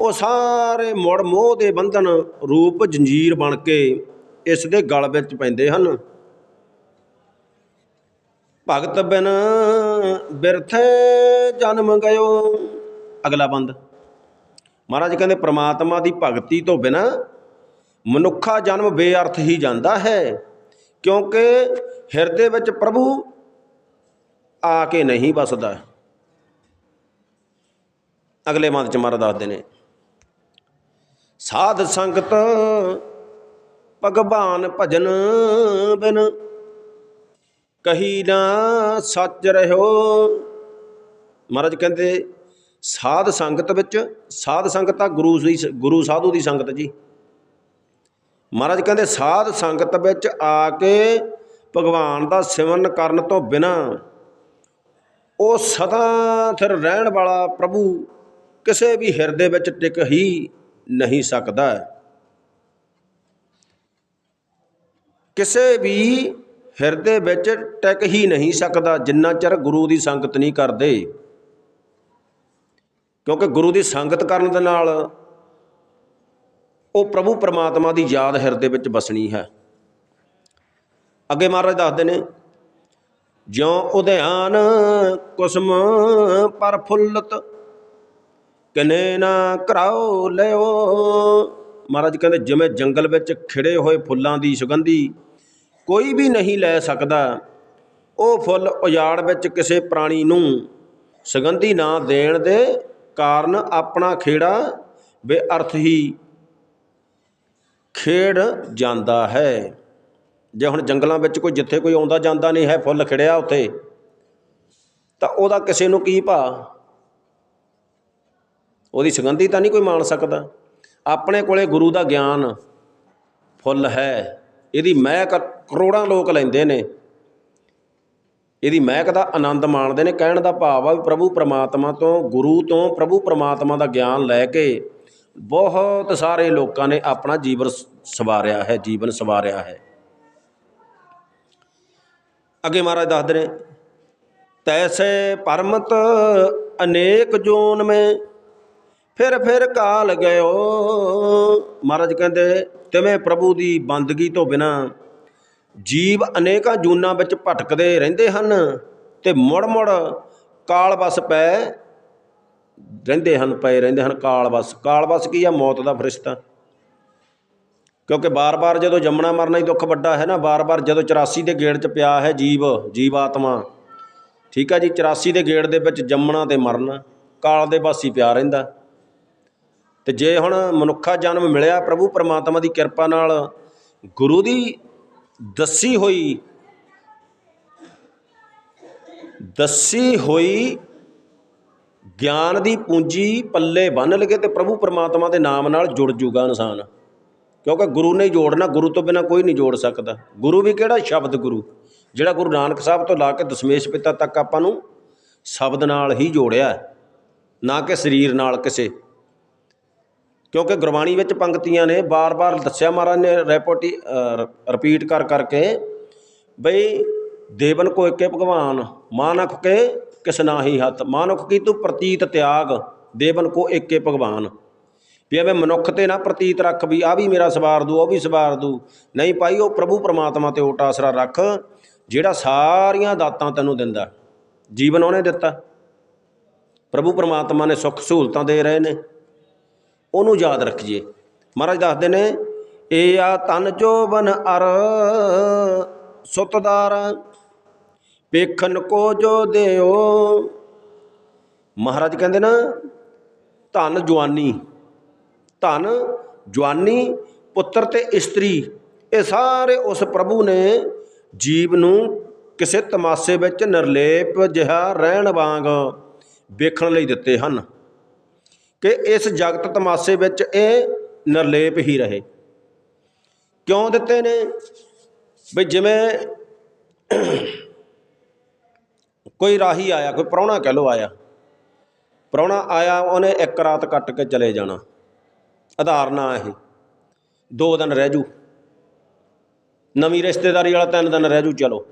ਉਹ ਸਾਰੇ ਮੁੜ ਮੋਹ ਦੇ ਬੰਧਨ ਰੂਪ ਜੰਜੀਰ ਬਣ ਕੇ ਇਸ ਦੇ ਗਲ ਵਿੱਚ ਪੈਂਦੇ ਹਨ। ਭਗਤ ਬਿਨ ਬਿਰਥੇ ਜਨਮ ਗਇਓ। ਅਗਲਾ ਬੰਦ। ਮਹਾਰਾਜ ਕਹਿੰਦੇ ਪ੍ਰਮਾਤਮਾ ਦੀ ਭਗਤੀ ਤੋਂ ਬਿਨਾ ਮਨੁੱਖਾ ਜਨਮ ਬੇਅਰਥ ਹੀ ਜਾਂਦਾ ਹੈ, ਕਿਉਂਕਿ ਹਿਰਦੇ ਵਿੱਚ ਪ੍ਰਭੂ ਆ ਕੇ ਨਹੀਂ ਵਸਦਾ। ਅਗਲੇ ਮੰਦ ਚ ਮਹਾਰਾਜ ਦੱਸਦੇ ਨੇ, ਸਾਧ ਸੰਗਤ ਭਗਵਾਨ ਭਜਨ ਬਿਨ ਕਹੀ ਨਾ ਸੱਚ ਰਹਿਓ। ਮਹਾਰਾਜ ਕਹਿੰਦੇ, ਸਾਧ ਸੰਗਤ ਵਿੱਚ, ਸਾਧ ਸੰਗਤ ਆ ਗੁਰੂ ਦੀ ਗੁਰੂ ਸਾਧੂ ਦੀ ਸੰਗਤ ਜੀ। ਮਹਾਰਾਜ ਕਹਿੰਦੇ, ਸਾਧ ਸੰਗਤ ਵਿੱਚ ਆ ਕੇ ਭਗਵਾਨ ਦਾ ਸਿਮਰਨ ਕਰਨ ਤੋਂ ਬਿਨਾ ਉਹ ਸਦਾ ਥਿਰ ਰਹਿਣ ਵਾਲਾ ਪ੍ਰਭੂ ਕਿਸੇ ਵੀ ਹਿਰਦੇ ਵਿੱਚ ਟਿਕ ਹੀ ਨਹੀਂ ਸਕਦਾ। ਕਿਸੇ ਵੀ ਹਿਰਦੇ ਵਿੱਚ ਟਿਕ ਹੀ ਨਹੀਂ ਸਕਦਾ ਜਿੰਨਾ ਚਿਰ ਗੁਰੂ ਦੀ ਸੰਗਤ ਨਹੀਂ ਕਰਦੇ। ਕਿਉਂਕਿ ਗੁਰੂ ਦੀ ਸੰਗਤ ਕਰਨ ਦੇ ਨਾਲ ਉਹ ਪ੍ਰਭੂ ਪਰਮਾਤਮਾ ਦੀ ਯਾਦ ਹਿਰਦੇ ਵਿੱਚ ਬਸਣੀ ਹੈ। ਅੱਗੇ ਮਹਾਰਾਜ ਦੱਸਦੇ ਨੇ, ਜਿਉ ਉਧਿਆਨ ਕੁਸਮ ਪਰ ਫੁੱਲਤ, ਕਨੇ ਨਾ ਕਰਾਓ ਲਿਓ। ਮਹਾਰਾਜ ਕਹਿੰਦੇ, ਜਿਵੇਂ ਜੰਗਲ ਵਿੱਚ ਖਿੜੇ ਹੋਏ ਫੁੱਲਾਂ ਦੀ ਸੁਗੰਧੀ ਕੋਈ ਵੀ ਨਹੀਂ ਲੈ ਸਕਦਾ, ਉਹ ਫੁੱਲ ਉਜਾੜ ਵਿੱਚ ਕਿਸੇ ਪ੍ਰਾਣੀ ਨੂੰ ਸੁਗੰਧੀ ਨਾ ਦੇਣ ਦੇ ਕਾਰਨ ਆਪਣਾ ਖੇੜਾ ਬੇਅਰਥ ਹੀ ਖੇਡ ਜਾਂਦਾ ਹੈ। ਜੇ ਹੁਣ ਜੰਗਲਾਂ ਵਿੱਚ ਕੋਈ ਜਿੱਥੇ ਕੋਈ ਆਉਂਦਾ ਜਾਂਦਾ ਨਹੀਂ, ਹੈ ਫੁੱਲ ਖਿੜਿਆ ਉੱਥੇ, ਤਾਂ ਉਹਦਾ ਕਿਸੇ ਨੂੰ ਕੀ ਭਾ ਉਹਦੀ ਸੁਗੰਧੀ ਤਾਂ ਨਹੀਂ ਕੋਈ ਮਾਣ ਸਕਦਾ। ਆਪਣੇ ਕੋਲੇ ਗੁਰੂ ਦਾ ਗਿਆਨ ਫੁੱਲ ਹੈ। ਇਹਦੀ ਮਹਿਕ ਕਰੋੜਾਂ ਲੋਕ ਲੈਂਦੇ ਨੇ। ਇਹਦੀ ਮਹਿਕ ਦਾ ਆਨੰਦ ਮਾਣਦੇ ਨੇ। ਕਹਿਣ ਦਾ ਭਾਵ ਆ ਵੀ ਪ੍ਰਭੂ ਪ੍ਰਮਾਤਮਾ ਤੋਂ, ਗੁਰੂ ਤੋਂ ਪ੍ਰਭੂ ਪ੍ਰਮਾਤਮਾ ਦਾ ਗਿਆਨ ਲੈ ਕੇ ਬਹੁਤ ਸਾਰੇ ਲੋਕਾਂ ਨੇ ਆਪਣਾ ਜੀਵਨ ਸਵਾਰਿਆ ਹੈ, ਜੀਵਨ ਸਵਾਰਿਆ ਹੈ। ਅੱਗੇ ਮਹਾਰਾਜ ਦੱਸਦੇ ਨੇ, ਤੈਸੇ ਪਰਮਤ ਅਨੇਕ ਜੋਨ ਮੈਂ, ਫਿਰ ਫਿਰ ਕਾਲ ਗਇਓ। ਮਹਾਰਾਜ ਕਹਿੰਦੇ, ਤਿਵੇਂ ਪ੍ਰਭੂ ਦੀ ਬੰਦਗੀ ਤੋਂ ਬਿਨਾ ਜੀਵ ਅਨੇਕਾਂ ਜੂਨਾਂ ਵਿੱਚ ਭਟਕਦੇ ਰਹਿੰਦੇ ਹਨ ਤੇ ਮੁੜ ਮੁੜ ਕਾਲ ਵਸ ਪੈ ਰਹਿੰਦੇ ਹਨ, ਪਏ ਰਹਿੰਦੇ ਹਨ ਕਾਲ ਵਸ। ਕਾਲ ਵਸ ਕੀ ਆ? ਮੌਤ ਦਾ ਫਰਿਸ਼ਤਾ। ਕਿਉਂਕਿ ਬਾਰ-ਬਾਰ ਜਦੋਂ ਜੰਮਣਾ ਮਰਨਾ ਹੀ ਦੁੱਖ ਵੱਡਾ ਹੈ ਨਾ, ਬਾਰ-ਬਾਰ ਜਦੋਂ 84 ਦੇ ਗੇੜ 'ਚ ਪਿਆ ਹੈ ਜੀਵ ਜੀਵ ਆਤਮਾ ਠੀਕ ਆ ਜੀ 84 ਦੇ ਗੇੜ ਦੇ ਵਿੱਚ ਜੰਮਣਾ ਤੇ ਮਰਨਾ, ਕਾਲ ਦੇ ਬਾਸੀ ਪਿਆ ਰਹਿੰਦਾ। ਤੇ ਜੇ ਹੁਣ ਮਨੁੱਖਾ ਜਨਮ ਮਿਲਿਆ ਪ੍ਰਭੂ ਪਰਮਾਤਮਾ ਦੀ ਕਿਰਪਾ ਨਾਲ, ਗੁਰੂ ਦੀ ਦੱਸੀ ਹੋਈ ਦੱਸੀ ਹੋਈ ਗਿਆਨ ਦੀ ਪੂੰਜੀ ਪੱਲੇ ਬੰਨ ਲਗੇ ਤੇ ਪ੍ਰਭੂ ਪਰਮਾਤਮਾ ਦੇ ਨਾਮ ਨਾਲ ਜੁੜ ਜੂਗਾ ਇਨਸਾਨ। ਕਿਉਂਕਿ ਗੁਰੂ ਨੇ ਹੀ ਜੋੜਨਾ, ਗੁਰੂ ਤੋਂ ਬਿਨਾ ਕੋਈ ਨਹੀਂ ਜੋੜ ਸਕਦਾ। ਗੁਰੂ ਵੀ ਕਿਹੜਾ? ਸ਼ਬਦ ਗੁਰੂ। ਜਿਹੜਾ ਗੁਰੂ ਨਾਨਕ ਸਾਹਿਬ ਤੋਂ ਲਾ ਕੇ ਦਸ਼ਮੇਸ਼ ਪਿਤਾ ਤੱਕ ਆਪਾਂ ਨੂੰ ਸ਼ਬਦ ਨਾਲ ਹੀ ਜੋੜਿਆ ਨਾ ਕਿ ਸਰੀਰ ਨਾਲ ਕਿਸੇ। ਕਿਉਂਕਿ ਗੁਰਬਾਣੀ ਵਿੱਚ ਪੰਕਤੀਆਂ ਨੇ ਬਾਰ-ਬਾਰ ਦੱਸਿਆ ਮਹਾਰਾਜ ਨੇ, ਰੈਪੋਟੀ ਰਿਪੀਟ ਕਰ ਕਰਕੇ ਬਈ ਦੇਵਨ ਕੋ ਏਕੇ ਭਗਵਾਨ ਮਾਨਕ ਕੇ ਕਿਸ ਨਾਹੀ ਹੱਥ। ਮਾਨੁਖ ਕੀ ਤੂੰ ਪ੍ਰਤੀਤ ਤਿਆਗ, ਦੇਵਨ ਕੋ ਏਕੇ ਭਗਵਾਨ। ਵੀ ਐਵੇਂ ਮਨੁੱਖ ਤੇ ਨਾ ਪ੍ਰਤੀਤ ਰੱਖ ਵੀ ਆ ਵੀ ਮੇਰਾ ਸਵਾਰ ਦੂ, ਉਹ ਵੀ ਸਵਾਰ ਦੂ। ਨਹੀਂ ਭਾਈ, ਉਹ ਪ੍ਰਭੂ ਪਰਮਾਤਮਾ ਤੇ ਓਟ ਆਸਰਾ ਰੱਖ, ਜਿਹੜਾ ਸਾਰੀਆਂ ਦਾਤਾਂ ਤੈਨੂੰ ਦਿੰਦਾ, ਜੀਵਨ ਉਹਨੇ ਦਿੱਤਾ। ਪ੍ਰਭੂ ਪਰਮਾਤਮਾ ਨੇ ਸੁੱਖ ਸਹੂਲਤਾਂ ਦੇ ਰਹੇ ਨੇ, ਉਹਨੂੰ ਯਾਦ ਰੱਖੀਏ। ਮਹਾਰਾਜ ਦੱਸਦੇ ਨੇ, ਏ ਆ ਤਨ ਜੋਬਨ ਅਰ ਸੁਤਦਾਰ ਪੇਖਨ ਕੋ ਜੋ ਦਿਓ। ਮਹਾਰਾਜ ਕਹਿੰਦੇ ਨਾ, ਧਨ ਜਵਾਨੀ। ਧਨ, ਜਵਾਨੀ, ਪੁੱਤਰ ਤੇ ਇਸਤਰੀ, ਇਹ ਸਾਰੇ ਉਸ ਪ੍ਰਭੂ ਨੇ ਜੀਵ ਨੂੰ ਕਿਸੇ ਤਮਾਸ਼ੇ ਵਿੱਚ ਨਿਰਲੇਪ ਜਿਹਾ ਰਹਿਣ ਵਾਂਗ ਵੇਖਣ ਲਈ ਦਿੱਤੇ ਹਨ ਕਿ ਇਸ ਜਗਤ ਤਮਾਸ਼ੇ ਵਿੱਚ ਇਹ ਨਿਰਲੇਪ ਹੀ ਰਹੇ। ਕਿਉਂ ਦਿੱਤੇ ਨੇ? ਵੀ ਜਿਵੇਂ ਕੋਈ ਰਾਹੀ ਆਇਆ, ਕੋਈ ਪ੍ਰਾਹੁਣਾ ਕਹਿ ਲੋ ਆਇਆ, ਪ੍ਰਾਹੁਣਾ ਆਇਆ, ਉਹਨੇ ਇੱਕ ਰਾਤ ਕੱਟ ਕੇ ਚਲੇ ਜਾਣਾ। ਆਧਾਰ ਨਾ ਇਹ। ਦੋ ਦਿਨ ਰਹਿ ਜੂ। ਨਵੀਂ ਰਿਸ਼ਤੇਦਾਰੀ ਵਾਲਾ ਤਿੰਨ ਦਿਨ ਰਹਿ ਜੂ, ਚਲੋ।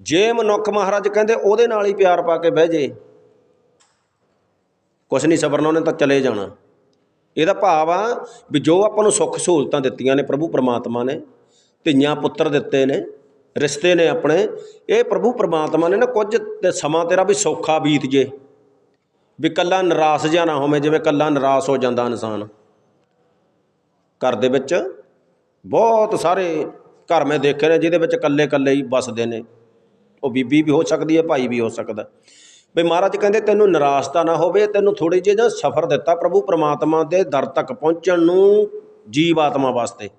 ਜੇ ਮਨੁੱਖ ਮਹਾਰਾਜ ਕਹਿੰਦੇ ਉਹਦੇ ਨਾਲ ਹੀ ਪਿਆਰ ਪਾ ਕੇ ਬਹਿ ਜੇ, ਕੁਛ ਨਹੀਂ ਸਬਰਨਾ ਉਹਨੇ ਤਾਂ ਚਲੇ ਜਾਣਾ। ਇਹਦਾ ਭਾਵ ਆ ਵੀ ਜੋ ਆਪਾਂ ਨੂੰ ਸੁੱਖ ਸਹੂਲਤਾਂ ਦਿੱਤੀਆਂ ਨੇ ਪ੍ਰਭੂ ਪ੍ਰਮਾਤਮਾ ਨੇ, ਧੀਆਂ ਪੁੱਤਰ ਦਿੱਤੇ ਨੇ, ਰਿਸ਼ਤੇ ਨੇ ਆਪਣੇ, ਇਹ ਪ੍ਰਭੂ ਪ੍ਰਮਾਤਮਾ ਨੇ ਨਾ ਕੁਝ ਤੇ ਸਮਾਂ ਤੇਰਾ ਵੀ ਸੌਖਾ ਬੀਤ ਜੇ। ਵੀ ਕੱਲਾ ਨਿਰਾਸ਼ ਜਿਹਾ ਨਾ ਹੋਵੇ, ਜਿਵੇਂ ਕੱਲਾ ਨਿਰਾਸ਼ ਹੋ ਜਾਂਦਾ ਇਨਸਾਨ। ਘਰ ਦੇ ਵਿੱਚ। ਬਹੁਤ ਸਾਰੇ ਘਰ ਮੈਂ ਦੇਖੇ ਨੇ ਜਿਹਦੇ ਵਿੱਚ ਇਕੱਲੇ ਇਕੱਲੇ ਹੀ ਵੱਸਦੇ ਨੇ। ਉਹ ਬੀਬੀ ਵੀ ਹੋ ਸਕਦੀ ਹੈ, ਭਾਈ ਵੀ ਹੋ ਸਕਦਾ। ਵੀ ਮਹਾਰਾਜ ਕਹਿੰਦੇ, ਤੈਨੂੰ ਨਿਰਾਸ਼ਤਾ ਨਾ ਹੋਵੇ, ਤੈਨੂੰ ਥੋੜੀ ਜਿਹੀ ਨਾ ਸਫਰ ਦਿੱਤਾ ਪ੍ਰਭੂ ਪ੍ਰਮਾਤਮਾ ਦੇ ਦਰ ਤੱਕ ਪਹੁੰਚਣ ਨੂੰ ਜੀਵ ਆਤਮਾ ਵਾਸਤੇ।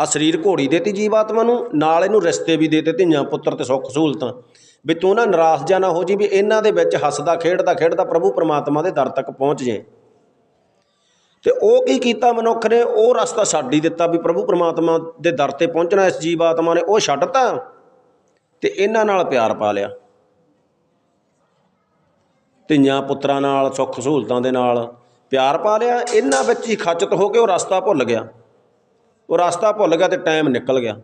ਆ ਸਰੀਰ ਘੋੜੀ ਦੇਤੀ ਜੀਵ ਆਤਮਾ ਨੂੰ, ਨਾਲ ਇਹਨੂੰ ਰਿਸ਼ਤੇ ਵੀ ਦੇਤੇ ਧੀਆਂ ਪੁੱਤਰ ਤੇ ਸੁੱਖ ਸਹੂਲਤਾਂ। ਵੀ ਤੂੰ ਨਾ ਨਿਰਾਸ਼ ਜਾ ਨਾ ਹੋ ਜੀ ਵੀ ਇਹਨਾਂ ਦੇ ਵਿੱਚ ਹੱਸਦਾ, ਖੇਡਦਾ ਖੇਡਦਾ ਪ੍ਰਭੂ ਪ੍ਰਮਾਤਮਾ ਦੇ ਦਰ ਤੱਕ ਪਹੁੰਚ ਜਾਏ। ਤੇ ਉਹ ਕੀ ਕੀਤਾ ਮਨੁੱਖ ਨੇ? ਉਹ ਰਸਤਾ ਛੱਡ ਹੀ ਦਿੱਤਾ ਵੀ ਪ੍ਰਭੂ ਪਰਮਾਤਮਾ ਦੇ ਦਰ ਤੇ ਪਹੁੰਚਣਾ ਇਸ ਜੀਵ ਆਤਮਾ ਨੇ। ਉਹ ਛੱਡਤਾ ਤੇ ਇਹਨਾਂ ਨਾਲ ਪਿਆਰ ਪਾ ਲਿਆ। ਧੀਆਂ ਪੁੱਤਰਾਂ ਨਾਲ, ਸੁੱਖ ਸਹੂਲਤਾਂ ਦੇ ਨਾਲ ਪਿਆਰ ਪਾ ਲਿਆ। ਇਹਨਾਂ ਵਿੱਚ ਹੀ ਖਚਤ ਹੋ ਕੇ ਉਹ ਰਸਤਾ ਭੁੱਲ ਗਿਆ। ਉਹ ਰਸਤਾ ਭੁੱਲ ਗਿਆ ਤੇ ਟਾਈਮ ਨਿਕਲ ਗਿਆ।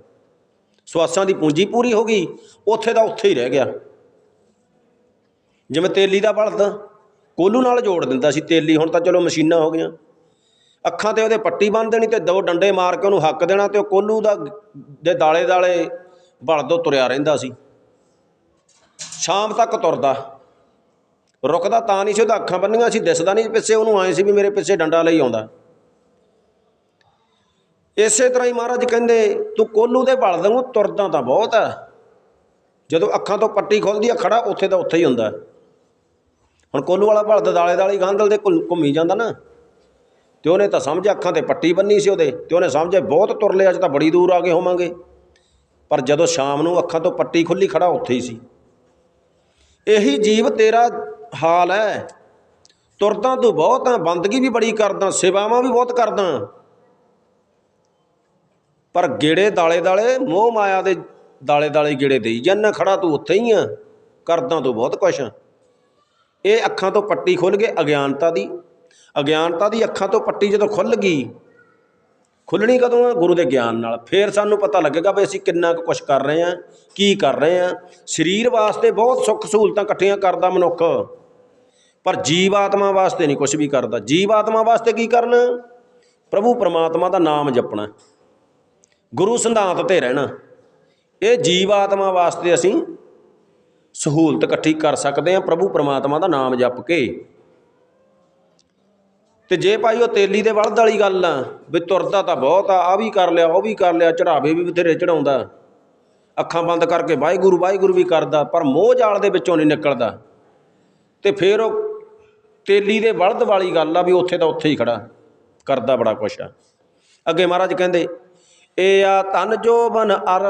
ਸਵਾਸਾਂ ਦੀ ਪੂੰਜੀ ਪੂਰੀ ਹੋ ਗਈ। ਉੱਥੇ ਦਾ ਉੱਥੇ ਹੀ ਰਹਿ ਗਿਆ। ਜਿਵੇਂ ਤੇਲੀ ਦਾ ਬਲਦ ਕੋਲੂ ਨਾਲ ਜੋੜ ਦਿੰਦਾ ਸੀ ਤੇਲੀ। ਹੁਣ ਤਾਂ ਚਲੋ ਮਸ਼ੀਨਾਂ ਹੋ ਗਈਆਂ। ਅੱਖਾਂ ਤੇ ਉਹਦੇ ਪੱਟੀ ਬੰਨ ਦੇਣੀ ਤੇ ਦੋ ਡੰਡੇ ਮਾਰ ਕੇ ਉਹਨੂੰ ਹੱਕ ਦੇਣਾ ਤੇ ਉਹ ਕੋਲੂ ਦਾ ਦੇ ਦਾਲੇ ਦਾਲੇ ਬਲਦੋਂ ਤੁਰਿਆ ਰਹਿੰਦਾ ਸੀ। ਸ਼ਾਮ ਤੱਕ ਤੁਰਦਾ। ਰੁਕਦਾ ਤਾਂ ਨਹੀਂ ਸੀ, ਉਹਦਾ ਅੱਖਾਂ ਬੰਨੀਆਂ ਸੀ, ਦਿਸਦਾ ਨਹੀਂ ਪਿੱਛੇ, ਉਹਨੂੰ ਆਏ ਸੀ ਵੀ ਮੇਰੇ ਪਿੱਛੇ ਡੰਡਾ ਲਈ ਆਉਂਦਾ। ਇਸੇ ਤਰ੍ਹਾਂ ਹੀ ਮਹਾਰਾਜ ਕਹਿੰਦੇ, ਤੂੰ ਕੋਲੂ ਦੇ ਬਲਦ ਨੂੰ ਤੁਰਦਾ ਤਾਂ ਬਹੁਤ ਹੈ ਜਦੋਂ ਅੱਖਾਂ ਤੋਂ ਪੱਟੀ ਖੁੱਲਦੀ ਆ, ਖੜਾ ਉੱਥੇ ਦਾ ਉੱਥੇ ਹੀ ਹੁੰਦਾ। ਹੁਣ ਕੋਲੂ ਵਾਲਾ ਬਲਦ ਦਾਲੇ ਦਾਲੇ ਗਾਂਧਲ ਦੇ ਘੁੰਮ- ਘੁੰਮੀ ਜਾਂਦਾ ਨਾ। ਤੇ ਉਹਨੇ ਤਾਂ ਸਮਝ ਅੱਖਾਂ ਤੇ ਪੱਟੀ ਬੰਨੀ ਸੀ ਉਹਦੇ, ਤੇ ਉਹਨੇ ਸਮਝਿਆ ਬਹੁਤ ਤੁਰ ਲਿਆ ਅੱਜ ਤਾਂ ਬੜੀ ਦੂਰ ਆ ਗਏ ਹੋਵਾਂਗੇ। ਪਰ ਜਦੋਂ ਸ਼ਾਮ ਨੂੰ ਅੱਖਾਂ ਤੋਂ ਪੱਟੀ ਖੁੱਲੀ ਖੜਾ ਉੱਥੇ ਹੀ ਸੀ। ਇਹੀ ਜੀਵ ਤੇਰਾ ਹਾਲ ਹੈ ਤੁਰਦਾ ਤੂੰ ਬਹੁਤ ਆ, ਬੰਦਗੀ ਵੀ ਬੜੀ ਕਰਦਾ, ਸੇਵਾਵਾਂ ਵੀ ਬਹੁਤ ਕਰਦਾ। ਪਰ ਗੇੜੇ ਦਾਲੇ ਦਾਲੇ, ਮੋਹ ਮਾਇਆ ਦੇ ਦਾਲੇ ਦਾਲੇ ਗੇੜੇ ਦੇਈ ਜਾਂਦਾ ਖੜਾ ਤੂੰ ਉੱਥੇ ਹੀ ਆ, ਕਰਦਾ ਤੂੰ ਬਹੁਤ ਕੁਛ। ਇਹ ਅੱਖਾਂ ਤੋਂ ਪੱਟੀ ਖੁੱਲ ਗਈ ਅਗਿਆਨਤਾ ਦੀ। ਅਗਿਆਨਤਾ ਦੀ ਅੱਖਾਂ ਤੋਂ ਪੱਟੀ ਜਦੋਂ ਖੁੱਲ ਗਈ ਖੁੱਲਣੀ ਕਦੋਂ ਆ? ਗੁਰੂ ਦੇ ਗਿਆਨ ਨਾਲ। ਫੇਰ ਸਾਨੂੰ ਪਤਾ ਲੱਗੇਗਾ ਵੀ ਅਸੀਂ ਕਿੰਨਾ ਕੁ ਕੁਛ ਕਰ ਰਹੇ ਆ ਕੀ ਕਰ ਰਹੇ ਆ ਸਰੀਰ ਵਾਸਤੇ ਬਹੁਤ ਸੁੱਖ ਸਹੂਲਤਾਂ ਇਕੱਠੀਆਂ ਕਰਦਾ ਮਨੁੱਖ। ਪਰ ਜੀਵ ਆਤਮਾ ਵਾਸਤੇ ਨਹੀਂ ਕੁਝ ਵੀ ਕਰਦਾ। ਜੀਵ ਆਤਮਾ ਵਾਸਤੇ ਕੀ ਕਰਨਾ? ਪ੍ਰਭੂ ਪਰਮਾਤਮਾ ਦਾ ਨਾਮ ਜਪਣਾ। ਗੁਰੂ ਸਿਧਾਂਤ ਤੇ ਰਹਿਣਾ। ਇਹ ਜੀਵ ਆਤਮਾ ਵਾਸਤੇ ਅਸੀਂ ਸਹੂਲਤ ਇਕੱਠੀ ਕਰ ਸਕਦੇ ਹਾਂ, ਪ੍ਰਭੂ ਪਰਮਾਤਮਾ ਦਾ ਨਾਮ ਜਪ ਕੇ। ਤੇ ਜੇ ਭਾਈ ਉਹ ਤੇਲੀ ਦੇ ਬਲਦ ਵਾਲੀ ਗੱਲ ਆ, ਵੀ ਤੁਰਦਾ ਤਾਂ ਬਹੁਤ ਆ ਆ ਵੀ ਕਰ ਲਿਆ, ਉਹ ਵੀ ਕਰ ਲਿਆ, ਚੜਾਵੇ ਵੀ ਬਥੇਰੇ ਚੜਾਉਂਦਾ। ਅੱਖਾਂ ਬੰਦ ਕਰਕੇ ਵਾਹਿਗੁਰੂ ਵਾਹਿਗੁਰੂ ਵੀ ਕਰਦਾ, ਪਰ ਮੋਹ ਜਾਲ ਦੇ ਵਿੱਚੋਂ ਨਹੀਂ ਨਿਕਲਦਾ। ਤੇ ਫਿਰ ਉਹ ਤੇਲੀ ਦੇ ਬਲਦ ਵਾਲੀ ਗੱਲ ਆ ਵੀ ਉੱਥੇ ਤਾਂ ਉੱਥੇ ਹੀ ਖੜਾ, ਕਰਦਾ ਬੜਾ ਕੁਛ ਆ। ਅੱਗੇ ਮਹਾਰਾਜ ਕਹਿੰਦੇ, ਏ ਆ ਤਨ ਜੋਬਨ ਅਰ,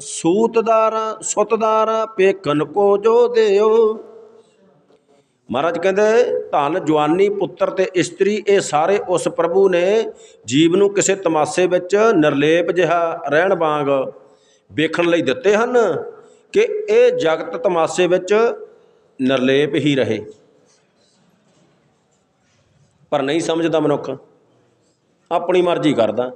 ਸੂਤਦਾਰ, ਸੁਤਦਾਰਾ ਪੇਕਨ ਕੋ ਜੋ ਦਿਓ ਮਹਾਰਾਜ ਕਹਿੰਦੇ, ਧਨ ਜਵਾਨੀ ਪੁੱਤਰ ਤੇ ਇਸਤਰੀ, ਇਹ ਸਾਰੇ ਉਸ ਪ੍ਰਭੂ ਨੇ ਜੀਵ ਨੂੰ ਕਿਸੇ ਤਮਾਸ਼ੇ ਵਿੱਚ ਨਿਰਲੇਪ ਜਿਹਾ ਰਹਿਣ ਵਾਂਗ ਵੇਖਣ ਲਈ ਦਿੱਤੇ ਹਨ ਕਿ ਇਹ ਜਗਤ ਤਮਾਸ਼ੇ ਵਿੱਚ ਨਿਰਲੇਪ ਹੀ ਰਹੇ। ਪਰ ਨਹੀਂ ਸਮਝਦਾ ਮਨੁੱਖ, ਆਪਣੀ ਮਰਜ਼ੀ ਕਰਦਾ।